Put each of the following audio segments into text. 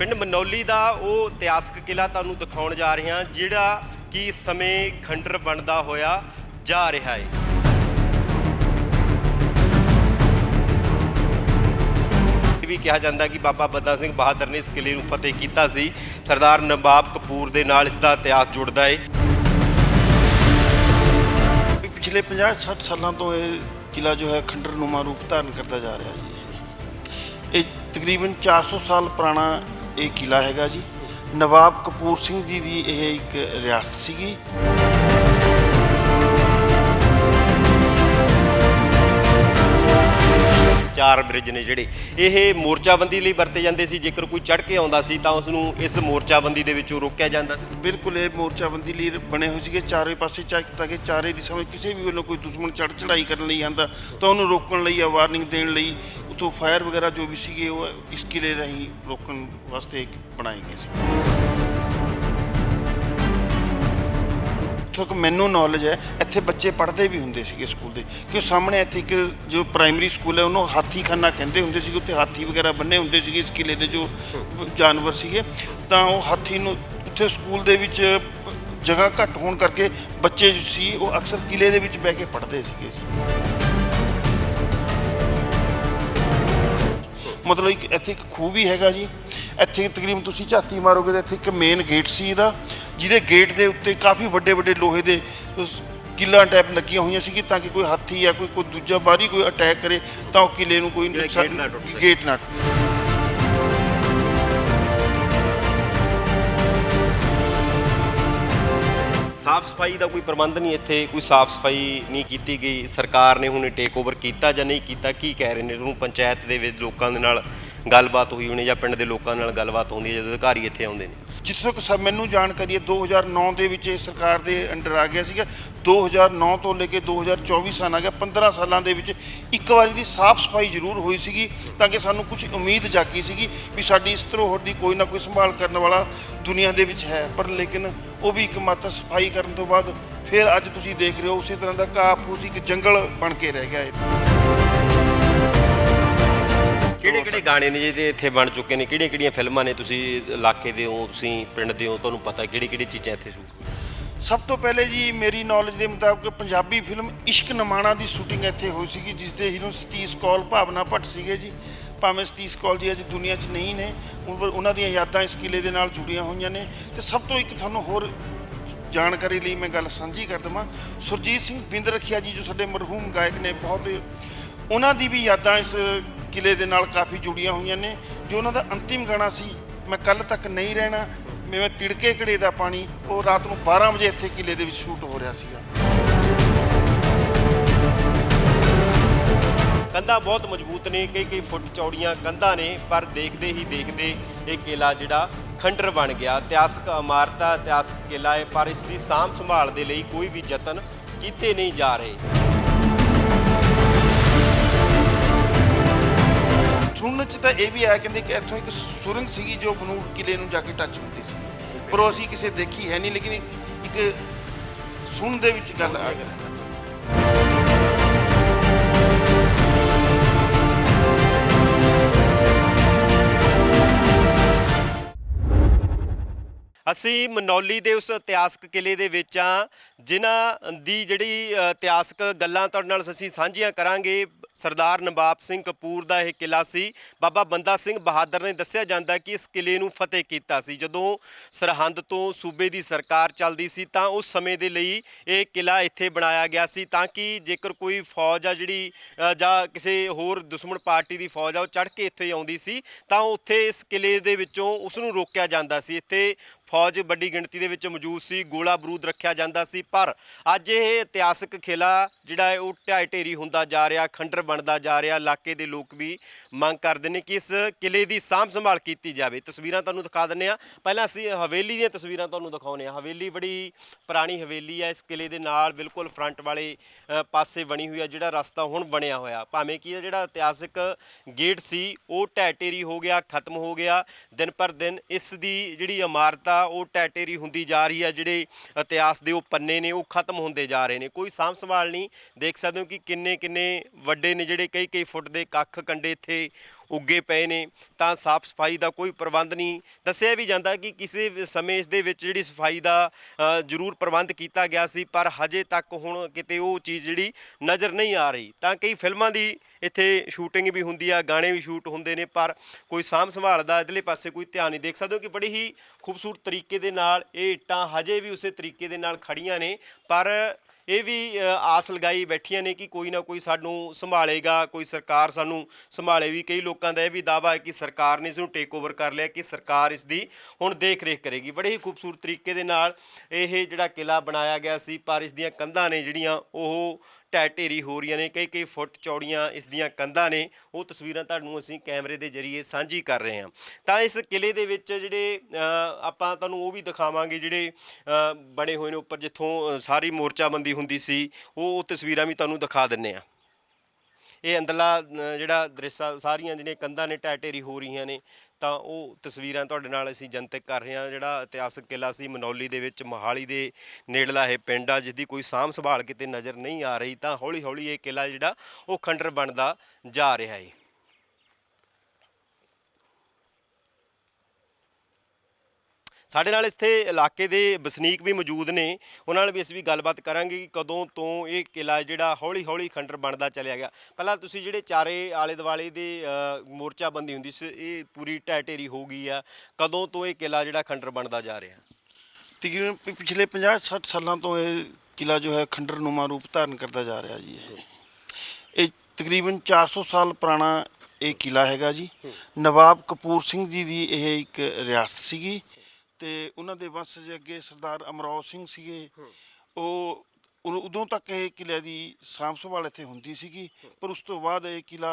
ਪਿੰਡ ਮਨੌਲੀ ਦਾ ਉਹ ਇਤਿਹਾਸਕ ਕਿਲਾ ਤੁਹਾਨੂੰ ਦਿਖਾਉਣ ਜਾ ਰਹੇ ਹਾਂ ਜਿਹੜਾ ਕਿ ਸਮੇਂ ਖੰਡਰ ਬਣਦਾ ਹੋਇਆ ਜਾ ਰਿਹਾ ਹੈ ਵੀ ਕਿਹਾ ਜਾਂਦਾ ਕਿ ਬਾਬਾ ਬੰਦਾ ਸਿੰਘ ਬਹਾਦਰ ਨੇ ਇਸ ਕਿਲੇ ਨੂੰ ਫਤਿਹ ਕੀਤਾ ਸੀ। ਸਰਦਾਰ ਨਵਾਬ ਕਪੂਰ ਦੇ ਨਾਲ ਇਸ ਦਾ ਇਤਿਹਾਸ ਜੁੜਦਾ ਹੈ ਪਿਛਲੇ 50-60 ਸਾਲਾਂ ਤੋਂ ਇਹ ਕਿਲਾ ਜੋ ਹੈ ਖੰਡਰ ਨੂਮਾ ਰੂਪ ਧਾਰਨ ਕਰਦਾ ਜਾ ਰਿਹਾ ਜੀ। ਇਹ ਤਕਰੀਬਨ 400 ਸਾਲ ਪੁਰਾਣਾ ਇਹ ਕਿਲਾ ਹੈਗਾ ਜੀ। ਨਵਾਬ ਕਪੂਰ ਸਿੰਘ ਜੀ ਦੀ ਇਹ ਇੱਕ ਰਿਆਸਤ ਸੀਗੀ। ਚਾਰ ਬ੍ਰਿਜ ਨੇ ਜਿਹੜੇ। ਇਹ ਮੋਰਚਾਬੰਦੀ ਲਈ ਵਰਤੇ ਜਾਂਦੇ ਸੀ। ਜੇਕਰ ਕੋਈ ਚੜ ਕੇ ਆਉਂਦਾ ਸੀ, ਤਾਂ ਉਸ ਨੂੰ ਇਸ ਮੋਰਚਾਬੰਦੀ ਦੇ ਵਿੱਚੋਂ ਰੋਕਿਆ ਜਾਂਦਾ ਸੀ। ਬਿਲਕੁਲ, ਇਹ ਮੋਰਚਾਬੰਦੀ ਲਈ ਬਣੇ ਹੋਏ ਸੀਗੇ। ਚਾਰੇ ਪਾਸੇ ਚਾਹੇ ਤਾਂ ਕਿ ਚਾਰੇ ਦੀ ਸਮੇਂ ਕਿਸੇ ਵੀ ਵੱਲੋਂ ਕੋਈ ਦੁਸ਼ਮਣ ਚੜ ਚੜਾਈ ਕਰਨ ਲਈ ਆਂਦਾ, ਤਾਂ ਉਹਨੂੰ ਰੋਕਣ ਲਈ ਜਾਂ ਵਾਰਨਿੰਗ ਦੇਣ ਲਈ ਉਤੋਂ ਫਾਇਰ ਵਗੈਰਾ ਜੋ ਵੀ ਸੀਗੇ, ਉਹ ਇਸ ਕਿਲੇ ਰਾਹੀਂ ਰੋਕਣ ਵਾਸਤੇ ਬਣਾਏ ਗਏ ਸੀ। ਜਿੱਥੋਂ ਤੱਕ ਮੈਨੂੰ ਨੌਲੇਜ ਹੈ, ਇੱਥੇ ਬੱਚੇ ਪੜ੍ਹਦੇ ਵੀ ਹੁੰਦੇ ਸੀਗੇ ਸਕੂਲ ਦੇ। ਕਿ ਸਾਹਮਣੇ ਇੱਥੇ ਇੱਕ ਜੋ ਪ੍ਰਾਇਮਰੀ ਸਕੂਲ ਹੈ, ਉਹਨੂੰ ਹਾਥੀ ਖਾਨਾ ਕਹਿੰਦੇ ਹੁੰਦੇ ਸੀਗੇ, ਉੱਥੇ ਹਾਥੀ ਵਗੈਰਾ ਬੰਨੇ ਹੁੰਦੇ ਸੀਗੇ ਇਸ ਕਿਲੇ ਦੇ ਜੋ ਜਾਨਵਰ ਸੀਗੇ। ਤਾਂ ਉਹ ਹਾਥੀ ਨੂੰ ਉੱਥੇ ਸਕੂਲ ਦੇ ਵਿੱਚ ਜਗ੍ਹਾ ਘੱਟ ਹੋਣ ਕਰਕੇ ਬੱਚੇ ਜੋ ਸੀ, ਉਹ ਅਕਸਰ ਕਿਲੇ ਦੇ ਵਿੱਚ ਬਹਿ ਕੇ ਪੜ੍ਹਦੇ ਸੀਗੇ। ਮਤਲਬ ਇੱਕ ਇੱਥੇ ਇੱਕ ਖੂਹ ਵੀ ਹੈਗਾ ਜੀ। ਇੱਥੇ ਤਕਰੀਬਨ ਤੁਸੀਂ ਝਾਤੀ ਮਾਰੋਗੇ ਤਾਂ ਇੱਥੇ ਇੱਕ ਮੇਨ ਗੇਟ ਸੀ ਇਹਦਾ ਜਿਹਦੇ ਗੇਟ ਦੇ ਉੱਤੇ ਕਾਫੀ ਵੱਡੇ ਵੱਡੇ ਲੋਹੇ ਦੇ ਕਿੱਲਾਂ ਟਾਈਪ ਲੱਗੀਆਂ ਹੋਈਆਂ ਸੀ ਤਾਂ ਕਿ ਕੋਈ ਹਾਥੀ ਜਾਂ ਕੋਈ ਕੋਈ ਦੂਜਾ ਬਾਹਰੀ ਕੋਈ ਅਟੈਕ ਕਰੇ ਤਾਂ ਉਹ ਕਿਲੇ ਨੂੰ ਕੋਈ ਨੁਕਸਾਨ- ਗੇਟ ਨਾ ਟੁੱਟ ਸਾਫ਼ ਸਫ਼ਾਈ ਦਾ ਕੋਈ ਪ੍ਰਬੰਧ ਨਹੀਂ ਇੱਥੇ, ਕੋਈ ਸਾਫ਼ ਸਫ਼ਾਈ ਨਹੀਂ ਕੀਤੀ ਗਈ। ਸਰਕਾਰ ਨੇ ਹੁਣ ਟੇਕ ਓਵਰ ਕੀਤਾ ਜਾਂ ਨਹੀਂ ਕੀਤਾ, ਕੀ ਕਹਿ ਰਹੇ ਨੇ? ਤੁਹਾਨੂੰ ਪੰਚਾਇਤ ਦੇ ਵਿੱਚ ਲੋਕਾਂ ਦੇ ਨਾਲ ਗੱਲਬਾਤ ਹੋਈ ਹੋਣੀ ਜਾਂ ਪਿੰਡ ਦੇ ਲੋਕਾਂ ਨਾਲ ਗੱਲਬਾਤ ਹੁੰਦੀ ਹੈ ਜਦੋਂ ਅਧਿਕਾਰੀ ਇੱਥੇ ਆਉਂਦੇ ਨੇ? ਜਿੱਥੋਂ ਤੱਕ ਸਭ ਮੈਨੂੰ ਜਾਣਕਾਰੀ ਹੈ 2009 ਦੇ ਵਿੱਚ ਇਹ ਸਰਕਾਰ ਦੇ ਅੰਡਰ ਆ ਗਿਆ ਸੀਗਾ। 2009 ਤੋਂ ਲੈ ਕੇ 2024 ਸਾਲ ਆ ਗਿਆ। 15 ਸਾਲਾਂ ਦੇ ਵਿੱਚ ਇੱਕ ਵਾਰੀ ਦੀ ਸਾਫ਼ ਸਫ਼ਾਈ ਜ਼ਰੂਰ ਹੋਈ ਸੀਗੀ ਤਾਂ ਕਿ ਸਾਨੂੰ ਕੁਝ ਉਮੀਦ ਜਾਗੀ ਸੀਗੀ ਵੀ ਸਾਡੀ ਇਸ ਧਰੋਹਰ ਦੀ ਕੋਈ ਨਾ ਕੋਈ ਸੰਭਾਲ ਕਰਨ ਵਾਲਾ ਦੁਨੀਆ ਦੇ ਵਿੱਚ ਹੈ। ਪਰ ਲੇਕਿਨ ਉਹ ਵੀ ਇੱਕ ਮਾਤਰ ਸਫ਼ਾਈ ਕਰਨ ਤੋਂ ਬਾਅਦ ਫਿਰ ਅੱਜ ਤੁਸੀਂ ਦੇਖ ਰਹੇ ਹੋ ਉਸੇ ਤਰ੍ਹਾਂ ਦਾ ਘਾਹ ਇੱਕ ਜੰਗਲ ਬਣ ਕੇ ਰਹਿ ਗਿਆ ਇਹ ਕਿਹੜੇ ਕਿਹੜੇ ਗਾਣੇ ਨੇ ਜਿਹੜੇ ਇੱਥੇ ਬਣ ਚੁੱਕੇ ਨੇ? ਕਿਹੜੀਆਂ ਕਿਹੜੀਆਂ ਫਿਲਮਾਂ ਨੇ ਤੁਸੀਂ ਇਲਾਕੇ ਦੇ ਹੋ, ਤੁਸੀਂ ਪਿੰਡ ਦੇ ਹੋ, ਤੁਹਾਨੂੰ ਪਤਾ ਕਿਹੜੀ ਕਿਹੜੀ ਚੀਜ਼ਾਂ ਇੱਥੇ ਸ਼ੂਟ ਸਭ ਤੋਂ ਪਹਿਲੇ ਜੀ ਮੇਰੀ ਨੌਲੇਜ ਦੇ ਮੁਤਾਬਕ ਪੰਜਾਬੀ ਫਿਲਮ ਇਸ਼ਕ ਨਮਾਣਾ ਦੀ ਸ਼ੂਟਿੰਗ ਇੱਥੇ ਹੋਈ ਸੀਗੀ, ਜਿਸ ਦੇ ਹੀਰੋ ਸਤੀਸ਼ ਕੌਲ ਭਾਵਨਾ ਭੱਟ ਸੀਗੇ ਜੀ। ਭਾਵੇਂ ਸਤੀਸ਼ ਕੌਲ ਜੀ ਅੱਜ ਦੁਨੀਆ 'ਚ ਨਹੀਂ ਨੇ ਉਹਨਾਂ ਦੀਆਂ ਯਾਦਾਂ ਇਸ ਕਿਲੇ ਦੇ ਨਾਲ ਜੁੜੀਆਂ ਹੋਈਆਂ ਨੇ। ਤੇ ਸਭ ਤੋਂ ਇੱਕ ਤੁਹਾਨੂੰ ਹੋਰ ਜਾਣਕਾਰੀ ਲਈ ਮੈਂ ਗੱਲ ਸਾਂਝੀ ਕਰ ਦਵਾਂ। ਸੁਰਜੀਤ ਸਿੰਘ ਬਿੰਦ ਰਖਿਆ ਜੀ, ਜੋ ਸਾਡੇ ਮਰਹੂਮ ਗਾਇਕ ਨੇ, ਬਹੁਤ ਉਹਨਾਂ ਦੀ ਵੀ ਯਾਦਾਂ ਇਸ ਕਿਲੇ ਦੇ ਨਾਲ ਕਾਫੀ ਜੁੜੀਆਂ ਹੋਈਆਂ ਨੇ, ਜੋ ਉਹਨਾਂ ਦਾ ਅੰਤਿਮ ਗਾਣਾ ਸੀ, ਮੈਂ ਕੱਲ ਤੱਕ ਨਹੀਂ ਰਹਿਣਾ, ਮੈਂ ਤਿੜਕੇ ਘੜੇ ਦਾ ਪਾਣੀ, ਉਹ ਰਾਤ ਨੂੰ 12 ਵਜੇ ਇੱਥੇ ਕਿਲੇ ਦੇ ਵਿੱਚ ਸ਼ੂਟ ਹੋ ਰਿਹਾ ਸੀਗਾ। ਕੰਧਾਂ ਬਹੁਤ ਮਜ਼ਬੂਤ ਨੇ, ਕਈ ਕਈ ਫੁੱਟ ਚੌੜੀਆਂ ਕੰਧਾਂ ਨੇ, ਪਰ ਦੇਖਦੇ ਹੀ ਦੇਖਦੇ ਇਹ ਕਿਲਾ ਜਿਹੜਾ ਖੰਡਰ ਬਣ ਗਿਆ। ਇਤਿਹਾਸਕ ਇਮਾਰਤ ਹੈ ਇਤਿਹਾਸਕ ਕਿਲਾ ਹੈ, ਪਰ ਇਸ ਦੀ ਸਾਂਭ ਸੰਭਾਲ ਦੇ ਲਈ ਕੋਈ ਵੀ ਯਤਨ ਕੀਤੇ ਨਹੀਂ ਜਾ ਰਹੇ। ਸੁਣਨ ਚ ਤਾਂ ਇਹ ਵੀ ਆਇਆ, ਕਹਿੰਦੇ ਕਿ ਇੱਥੋਂ ਇੱਕ ਸੁਰੰਗ ਸੀਗੀ ਜੋ ਬਨੂੜ ਕਿਲੇ ਨੂੰ ਜਾ ਕੇ ਟੱਚ ਹੁੰਦੀ ਸੀ। ਪਰ ਉਹ ਅਸੀਂ ਕਿਸੇ ਦੇਖੀ ਹੈ ਨਹੀਂ, ਲੇਕਿਨ ਇੱਕ- ਇੱਕ ਸੁਣਨ ਦੇ ਵਿੱਚ ਗੱਲ ਆ ਗਈ। ਅਸੀਂ ਮਨੌਲੀ ਦੇ ਉਸ ਇਤਿਹਾਸਕ ਕਿਲੇ ਦੇ ਵਿੱਚ ਆ ਜਿਨ੍ਹਾਂ ਦੀ ਜਿਹੜੀ ਇਤਿਹਾਸਕ ਗੱਲਾਂ ਤੁਹਾਡੇ ਨਾਲ ਅਸੀਂ ਸਾਂਝੀਆਂ ਕਰਾਂਗੇ। ਸਰਦਾਰ ਨਵਾਬ ਸਿੰਘ ਕਪੂਰ ਦਾ ਇਹ ਕਿਲਾ ਸੀ। ਬਾਬਾ ਬੰਦਾ ਸਿੰਘ ਬਹਾਦਰ ਨੇ ਦੱਸਿਆ ਜਾਂਦਾ ਕਿ ਇਸ ਕਿਲੇ ਨੂੰ ਫਤਿਹ ਕੀਤਾ ਸੀ। ਜਦੋਂ ਸਰਹੰਦ ਤੋਂ ਸੂਬੇ ਦੀ ਸਰਕਾਰ ਚੱਲਦੀ ਸੀ ਤਾਂ ਉਸ ਸਮੇਂ ਦੇ ਲਈ ਇਹ ਕਿਲਾ ਇੱਥੇ ਬਣਾਇਆ ਗਿਆ ਸੀ ਤਾਂ ਕਿ ਜੇਕਰ ਕੋਈ ਫੌਜ ਆ ਜਿਹੜੀ ਜਾਂ ਕਿਸੇ ਹੋਰ ਦੁਸ਼ਮਣ ਪਾਰਟੀ ਦੀ ਫੌਜ ਆ, ਉਹ ਚੜ੍ਹ ਕੇ ਇੱਥੇ ਆਉਂਦੀ ਸੀ ਤਾਂ ਉੱਥੇ ਇਸ ਕਿਲੇ ਦੇ ਵਿੱਚੋਂ ਉਸ ਨੂੰ ਰੋਕਿਆ ਜਾਂਦਾ ਸੀ। ਇੱਥੇ ਫੌਜ ਵੱਡੀ ਗਿਣਤੀ ਦੇ ਵਿੱਚ ਮੌਜੂਦ ਸੀ, ਗੋਲਾ ਬਰੂਦ ਰੱਖਿਆ ਜਾਂਦਾ ਸੀ, ਪਰ ਅੱਜ ਇਹ ਇਤਿਹਾਸਕ ਕਿਲਾ ਜਿਹੜਾ ਹੈ, ਉਹ ਢਾਈ ਢੇਰੀ ਹੁੰਦਾ ਜਾ ਰਿਹਾ, ਖੰਡਰ ਬਣਦਾ ਜਾ ਰਿਹਾ, ਇਲਾਕੇ ਦੇ ਲੋਕ ਵੀ ਮੰਗ ਕਰਦੇ ਨੇ ਕਿ ਇਸ ਕਿਲੇ ਦੀ ਸਾਂਭ ਸੰਭਾਲ ਕੀਤੀ ਜਾਵੇ। ਤਸਵੀਰਾਂ ਤੁਹਾਨੂੰ ਦਿਖਾ ਦਿੰਨੇ ਆ ਪਹਿਲਾਂ ਅਸੀਂ ਹਵੇਲੀ ਦੀਆਂ ਤਸਵੀਰਾਂ ਤੁਹਾਨੂੰ ਦਿਖਾਉਨੇ ਆ ਹਵੇਲੀ ਬੜੀ ਪੁਰਾਣੀ ਹਵੇਲੀ ਹੈ ਇਸ ਕਿਲੇ ਦੇ ਨਾਲ ਬਿਲਕੁਲ ਫਰੰਟ ਵਾਲੇ ਪਾਸੇ ਬਣੀ ਹੋਈ ਹੈ ਜਿਹੜਾ ਰਸਤਾ ਹੁਣ ਬਣਿਆ ਹੋਇਆ। ਭਾਵੇਂ ਕਿ ਇਹ ਜਿਹੜਾ ਇਤਿਹਾਸਿਕ ਗੇਟ ਸੀ, ਉਹ ਢਹਿ ਢੇਰੀ ਹੋ ਗਿਆ, ਖਤਮ ਹੋ ਗਿਆ। ਦਿਨ ਪਰ ਦਿਨ ਇਸ ਦੀ ਜਿਹੜੀ ਇਮਾਰਤ ਆ ਉਹ ਟੈਟੇਰੀ ਹੁੰਦੀ ਜਾ ਰਹੀ ਆ, ਜਿਹੜੇ ਇਤਿਹਾਸ ਦੇ ਉਹ ਪੰਨੇ ਨੇ, ਉਹ ਖਤਮ ਹੁੰਦੇ ਜਾ ਰਹੇ ਨੇ। ਕੋਈ ਸਾਂਭ ਸੰਭਾਲ ਨਹੀਂ, ਦੇਖ ਸਕਦੇ ਹੋ ਕਿ ਕਿੰਨੇ ਕਿੰਨੇ ਵੱਡੇ ਨੇ ਜਿਹੜੇ ਕਈ ਕਈ ਫੁੱਟ ਦੇ ਕੱਖ ਕੰਡੇ ਇੱਥੇ ਉੱਗੇ ਪਏ ਨੇ, ਤਾਂ ਸਾਫ਼ ਸਫ਼ਾਈ ਦਾ ਕੋਈ ਪ੍ਰਬੰਧ ਨਹੀਂ। ਦੱਸਿਆ ਵੀ ਜਾਂਦਾ ਕਿ ਕਿਸੇ ਸਮੇਂ ਇਸ ਦੇ ਵਿੱਚ ਜਿਹੜੀ ਸਫ਼ਾਈ ਦਾ ਜ਼ਰੂਰ ਪ੍ਰਬੰਧ ਕੀਤਾ ਗਿਆ ਸੀ, ਪਰ ਹਜੇ ਤੱਕ ਹੁਣ ਕਿਤੇ ਉਹ ਚੀਜ਼ ਜਿਹੜੀ ਨਜ਼ਰ ਨਹੀਂ ਆ ਰਹੀ। ਤਾਂ ਕਈ ਫਿਲਮਾਂ ਦੀ ਇੱਥੇ ਸ਼ੂਟਿੰਗ ਵੀ ਹੁੰਦੀ ਆ, ਗਾਣੇ ਵੀ ਸ਼ੂਟ ਹੁੰਦੇ ਨੇ, ਪਰ ਕੋਈ ਸਾਂਭ ਸੰਭਾਲ ਦਾ ਇਧਰਲੇ ਪਾਸੇ ਕੋਈ ਧਿਆਨ ਨਹੀਂ ਦੇਖ ਸਕਦੇ ਹੋ ਕਿ ਬੜੀ ਹੀ ਖੂਬਸੂਰਤ ਤਰੀਕੇ ਦੇ ਨਾਲ ਇਹ ਇੱਟਾਂ ਹਜੇ ਵੀ ਉਸੇ ਤਰੀਕੇ ਦੇ ਨਾਲ ਖੜੀਆਂ ਨੇ। ਪਰ ਇਹ ਵੀ ਆਸ ਲਗਾਈ ਬੈਠੀਆਂ ਨੇ ਕਿ ਕੋਈ ਨਾ ਕੋਈ ਸਾਨੂੰ ਸੰਭਾਲੇਗਾ, ਕੋਈ ਸਰਕਾਰ ਸਾਨੂੰ ਸੰਭਾਲੇ। ਵੀ ਕਈ ਲੋਕਾਂ ਦਾ ਇਹ ਵੀ ਦਾਵਾ ਹੈ ਕਿ ਸਰਕਾਰ ਨੇ ਇਸ ਨੂੰ ਟੇਕ ਓਵਰ ਕਰ ਲਿਆ, ਕਿ ਸਰਕਾਰ ਇਸ ਦੀ ਹੁਣ ਦੇਖ ਰੇਖ ਕਰੇਗੀ। ਬੜੇ ਹੀ ਖੂਬਸੂਰਤ ਤਰੀਕੇ ਦੇ ਨਾਲ ਇਹ ਜਿਹੜਾ ਕਿਲਾ ਬਣਾਇਆ ਗਿਆ ਸੀ, ਪਰ ਇਸ ਦੀਆਂ ਕੰਧਾਂ ਨੇ ਜਿਹੜੀਆਂ ਉਹ ਢਹਿ ਢੇਰੀ ਹੋ ਰਹੀਆਂ ਨੇ, ਕਈ ਕਈ ਫੁੱਟ ਚੌੜੀਆਂ ਇਸ ਦੀਆਂ ਕੰਧਾਂ ਨੇ, ਉਹ ਤਸਵੀਰਾਂ ਤੁਹਾਨੂੰ ਅਸੀਂ ਕੈਮਰੇ ਦੇ ਜ਼ਰੀਏ ਸਾਂਝੀ ਕਰ ਰਹੇ ਹਾਂ। ਤਾਂ ਇਸ ਕਿਲੇ ਦੇ ਵਿੱਚ ਜਿਹੜੇ ਆਪਾਂ ਤੁਹਾਨੂੰ ਉਹ ਵੀ ਦਿਖਾਵਾਂਗੇ ਜਿਹੜੇ ਬਣੇ ਹੋਏ ਨੇ ਉੱਪਰ, ਜਿੱਥੋਂ ਸਾਰੀ ਮੋਰਚਾਬੰਦੀ ਹੁੰਦੀ ਸੀ, ਉਹ ਉਹ ਤਸਵੀਰਾਂ ਵੀ ਤੁਹਾਨੂੰ ਦਿਖਾ ਦਿੰਨੇ ਆ ਇਹ ਅੰਦਰਲਾ ਜਿਹੜਾ ਦ੍ਰਿਸ਼, ਸਾਰੀਆਂ ਜਿਹੜੀਆਂ ਕੰਧਾਂ ਨੇ ਢਹਿ ਢੇਰੀ ਹੋ ਰਹੀਆਂ ਨੇ ਤਾਂ ਉਹ ਤਸਵੀਰਾਂ ਤੁਹਾਡੇ ਨਾਲ ਅਸੀਂ ਜਨਤਕ ਕਰ ਰਹੇ ਹਾਂ। ਜਿਹੜਾ ਇਤਿਹਾਸਕ ਕਿਲਾ ਸੀ ਮਨੌਲੀ ਦੇ ਵਿੱਚ, ਮੋਹਾਲੀ ਦੇ ਨੇੜਲਾ ਇਹ ਪਿੰਡ ਆ ਜਿਸ ਦੀ ਕੋਈ ਸਾਂਭ ਸੰਭਾਲ ਕਿਤੇ ਨਜ਼ਰ ਨਹੀਂ ਆ ਰਹੀ, ਤਾਂ ਹੌਲੀ ਹੌਲੀ ਇਹ ਕਿਲਾ ਜਿਹੜਾ ਉਹ ਖੰਡਰ ਬਣਦਾ ਜਾ ਰਿਹਾ ਹੈ ਸਾਡੇ ਨਾਲ ਇੱਥੇ ਇਲਾਕੇ ਦੇ ਵਸਨੀਕ ਵੀ ਮੌਜੂਦ ਨੇ। ਉਹਨਾਂ ਨਾਲ ਵੀ ਅਸੀਂ ਵੀ ਗੱਲਬਾਤ ਕਰਾਂਗੇ ਕਿ ਕਦੋਂ ਤੋਂ ਇਹ ਕਿਲਾ ਜਿਹੜਾ ਹੌਲੀ ਹੌਲੀ ਖੰਡਰ ਬਣਦਾ ਚੱਲਿਆ ਗਿਆ। ਪਹਿਲਾਂ ਤੁਸੀਂ ਜਿਹੜੇ ਚਾਰੇ ਆਲੇ ਦੁਆਲੇ ਦੇ ਅ, ਮੋਰਚਾਬੰਦੀ ਹੁੰਦੀ ਸੀ ਇਹ ਪੂਰੀ ਢੇਰੀ ਹੋ ਗਈ ਆ। ਕਦੋਂ ਤੋਂ ਇਹ ਕਿਲਾ ਜਿਹੜਾ ਖੰਡਰ ਬਣਦਾ ਜਾ ਰਿਹਾ? ਤਕਰੀਬਨ ਪਿਛਲੇ 50 60 ਸਾਲਾਂ ਤੋਂ ਇਹ ਕਿਲਾ ਜੋ ਹੈ ਖੰਡਰ ਨੂਮਾ ਰੂਪ ਧਾਰਨ ਕਰਦਾ ਜਾ ਰਿਹਾ ਜੀ ਇਹ। ਇਹ ਤਕਰੀਬਨ 400 ਸਾਲ ਪੁਰਾਣਾ ਇਹ ਕਿਲਾ ਹੈਗਾ ਜੀ। ਨਵਾਬ ਕਪੂਰ ਸਿੰਘ ਜੀ ਦੀ ਇਹ ਇੱਕ ਰਿਆਸਤ ਸੀਗੀ। ਤੇ ਉਹਨਾਂ ਦੇ ਵੰਸ਼ਜ ਅੱਗੇ ਸਰਦਾਰ ਅਮਰੌ ਸਿੰਘ ਸੀਗੇ ਉਹ ਉਦੋਂ- ਉਦੋਂ ਤੱਕ ਇਹ ਕਿਲੇ ਦੀ ਸਾਂਭ ਸੰਭਾਲ ਇੱਥੇ ਹੁੰਦੀ ਸੀਗੀ ਪਰ ਉਸ ਤੋਂ ਬਾਅਦ ਇਹ ਕਿਲਾ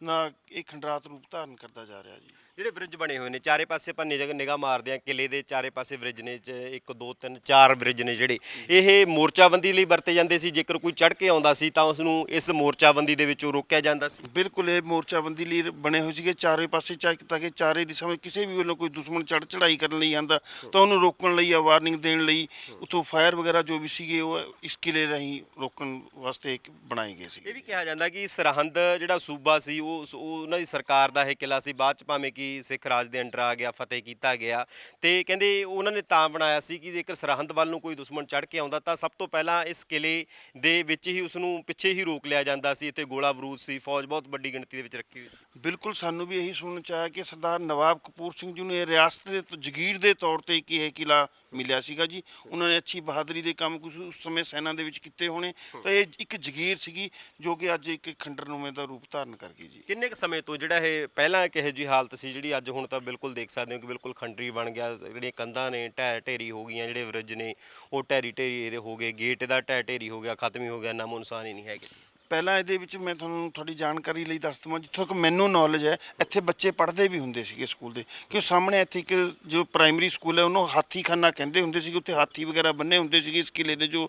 ਨਾ ਇਹ ਖੰਡਰਾਤ ਰੂਪ ਧਾਰਨ ਕਰਦਾ ਜਾ ਰਿਹਾ ਜੀ। ਜਿਹੜੇ ਬ੍ਰਿਜ ਬਣੇ ਹੋਏ ਨੇ ਚਾਰੇ ਪਾਸੇ ਆਪਾਂ ਨਿਗਾਹ ਨਿਗਾਹ ਮਾਰਦੇ ਆ ਕਿਲੇ ਦੇ ਚਾਰੇ ਪਾਸੇ ਬ੍ਰਿਜ ਨੇ ਚ 1 2 3 4 ਬ੍ਰਿਜ ਨੇ ਜਿਹੜੇ। ਇਹ ਮੋਰਚਾਬੰਦੀ ਲਈ ਵਰਤੇ ਜਾਂਦੇ ਸੀ ਜੇਕਰ ਕੋਈ ਚੜ ਕੇ ਆਉਂਦਾ ਸੀ ਤਾਂ ਉਸ ਨੂੰ ਇਸ ਮੋਰਚਾਬੰਦੀ ਦੇ ਵਿੱਚੋਂ ਰੋਕਿਆ ਜਾਂਦਾ ਸੀ। ਬਿਲਕੁਲ ਇਹ ਮੋਰਚਾਬੰਦੀ ਲਈ ਬਣੇ ਹੋਏ ਸੀਗੇ ਚਾਰੇ ਪਾਸੇ ਚਾਹੇ ਤਾਂ ਕਿ ਚਾਰੇ ਦਿਸ਼ਾ ਵਿੱਚ ਕਿਸੇ ਵੀ ਵੱਲੋਂ ਕੋਈ ਦੁਸ਼ਮਣ ਚੜ ਚੜਾਈ ਕਰਨ ਲਈ ਆਂਦਾ ਤਾਂ ਉਹਨੂੰ ਰੋਕਣ ਲਈ ਜਾਂ ਵਾਰਨਿੰਗ ਦੇਣ ਲਈ ਉਤੋਂ ਫਾਇਰ ਵਗੈਰਾ ਜੋ ਵੀ ਸੀਗੇ ਉਹ ਇਸ ਕਿਲੇ ਰਾਹੀਂ ਰੋਕਣ ਵਾਸਤੇ ਇੱਕ ਬਣਾਏ ਗਏ ਇਹ ਸੀਗੇ ਵੀ ਕਿਹਾ ਜਾਂਦਾ ਕਿ ਸਰਹੰਦ ਜਿਹੜਾ ਸੂਬਾ ਸੀ ਉਹ ਉਹ ਉਹਨਾਂ ਦੀ ਸਰਕਾਰ ਦਾ ਇਹ ਕਿਲਾ ਸੀ ਬਾਅਦ ਚ ਭਾਵੇਂ ਕਿ ਸਿੱਖ ਰਾਜ ਦੇ ਅੰਡਰ ਆ ਗਿਆ ਫਤਿਹ ਕੀਤਾ ਗਿਆ ਤੇ ਕਹਿੰਦੇ ਉਹਨਾਂ ਨੇ ਤਾਂ ਬਣਾਇਆ ਸੀ ਕਿ ਜੇਕਰ ਸਰਹੰਦ ਵੱਲ ਨੂੰ ਕੋਈ ਦੁਸ਼ਮਣ ਚੜ ਕੇ ਆਉਂਦਾ ਤਾਂ ਸਭ ਤੋਂ ਪਹਿਲਾਂ ਇਸ ਕਿਲੇ ਦੇ ਵਿੱਚ ਹੀ ਉਸ ਨੂੰ ਪਿੱਛੇ ਹੀ ਰੋਕ ਲਿਆ ਜਾਂਦਾ ਸੀ ਇੱਥੇ ਗੋਲਾ ਬਰੂਦ ਸੀ ਫੌਜ ਬਹੁਤ ਵੱਡੀ ਗਿਣਤੀ ਦੇ ਵਿੱਚ ਰੱਖੀ ਹੋਈ ਸੀ। ਬਿਲਕੁਲ ਸਾਨੂੰ ਵੀ ਇਹੀ ਸੁਣਨ ਚ ਆਇਆ ਕਿ ਸਰਦਾਰ ਨਵਾਬ ਕਪੂਰ ਸਿੰਘ ਜੀ ਨੂੰ ਇਹ ਰਿਆਸਤ ਦੇ ਜਗੀਰ ਦੇ ਤੌਰ ਤੇ ਕਿ ਇਹ ਕਿਲਾ ਮਿਲਿਆ ਸੀਗਾ ਜੀ। ਉਹਨਾਂ ਨੇ ਅੱਛੀ ਬਹਾਦਰੀ ਦੇ ਕੰਮ ਕੁਝ ਉਸ ਸਮੇਂ ਸੈਨਾ ਦੇ ਵਿੱਚ ਕੀਤੇ ਹੋਣੇ। ਤਾਂ ਇਹ ਇੱਕ ਜਗੀਰ ਸੀਗੀ ਜੋ ਕਿ ਅੱਜ ਇੱਕ ਖੰਡਰਨੁਮੇ ਦਾ ਰੂਪ ਧਾਰਨ ਕਰ ਗਈ ਜੀ। ਕਿੰਨੇ ਕੁ ਸਮੇਂ ਤੋਂ ਜਿਹੜਾ ਇਹ ਪਹਿਲਾਂ ਕਿਹੋ ਜੀ ਹਾਲਤ ਸੀ ਜਿਹੜੀ ਅੱਜ ਹੁਣ ਤਾਂ ਬਿਲਕੁਲ ਦੇਖ ਸਕਦੇ ਹੋ ਕਿ ਬਿਲਕੁਲ ਖੰਡਰੀ ਬਣ ਗਿਆ ਜਿਹੜੀਆਂ ਕੰਧਾਂ ਨੇ ਢਹਿ ਢੇਰੀ ਹੋ ਗਈਆਂ ਜਿਹੜੇ ਬ੍ਰਿਜ ਨੇ ਉਹ ਢਹਿਰੀ ਢੇਰੀ ਇਹਦੇ ਹੋ ਗਏ ਗੇਟ ਦਾ ਢਹਿ ਢੇਰੀ ਹੋ ਗਿਆ ਖਤਮ ਹੀ ਹੋ ਗਿਆ ਨਾਮੋ ਨਿਸ਼ਾਨ ਹੀ ਨਹੀਂ ਹੈਗੇ। ਪਹਿਲਾਂ ਇਹਦੇ ਵਿੱਚ ਮੈਂ ਤੁਹਾਨੂੰ ਤੁਹਾਡੀ ਜਾਣਕਾਰੀ ਲਈ ਦੱਸ ਦਵਾਂ ਜਿੱਥੋਂ ਤੱਕ ਮੈਨੂੰ ਨੌਲੇਜ ਹੈ ਇੱਥੇ ਬੱਚੇ ਪੜ੍ਹਦੇ ਵੀ ਹੁੰਦੇ ਸੀਗੇ ਸਕੂਲ ਦੇ ਕਿ ਸਾਹਮਣੇ ਇੱਥੇ ਇੱਕ ਜੋ ਪ੍ਰਾਇਮਰੀ ਸਕੂਲ ਹੈ ਉਹਨੂੰ ਹਾਥੀਖਾਨਾ ਕਹਿੰਦੇ ਹੁੰਦੇ ਸੀਗੇ ਉੱਥੇ ਹਾਥੀ ਵਗੈਰਾ ਬੰਨੇ ਹੁੰਦੇ ਸੀਗੇ ਇਸ ਕਿਲੇ ਦੇ ਜੋ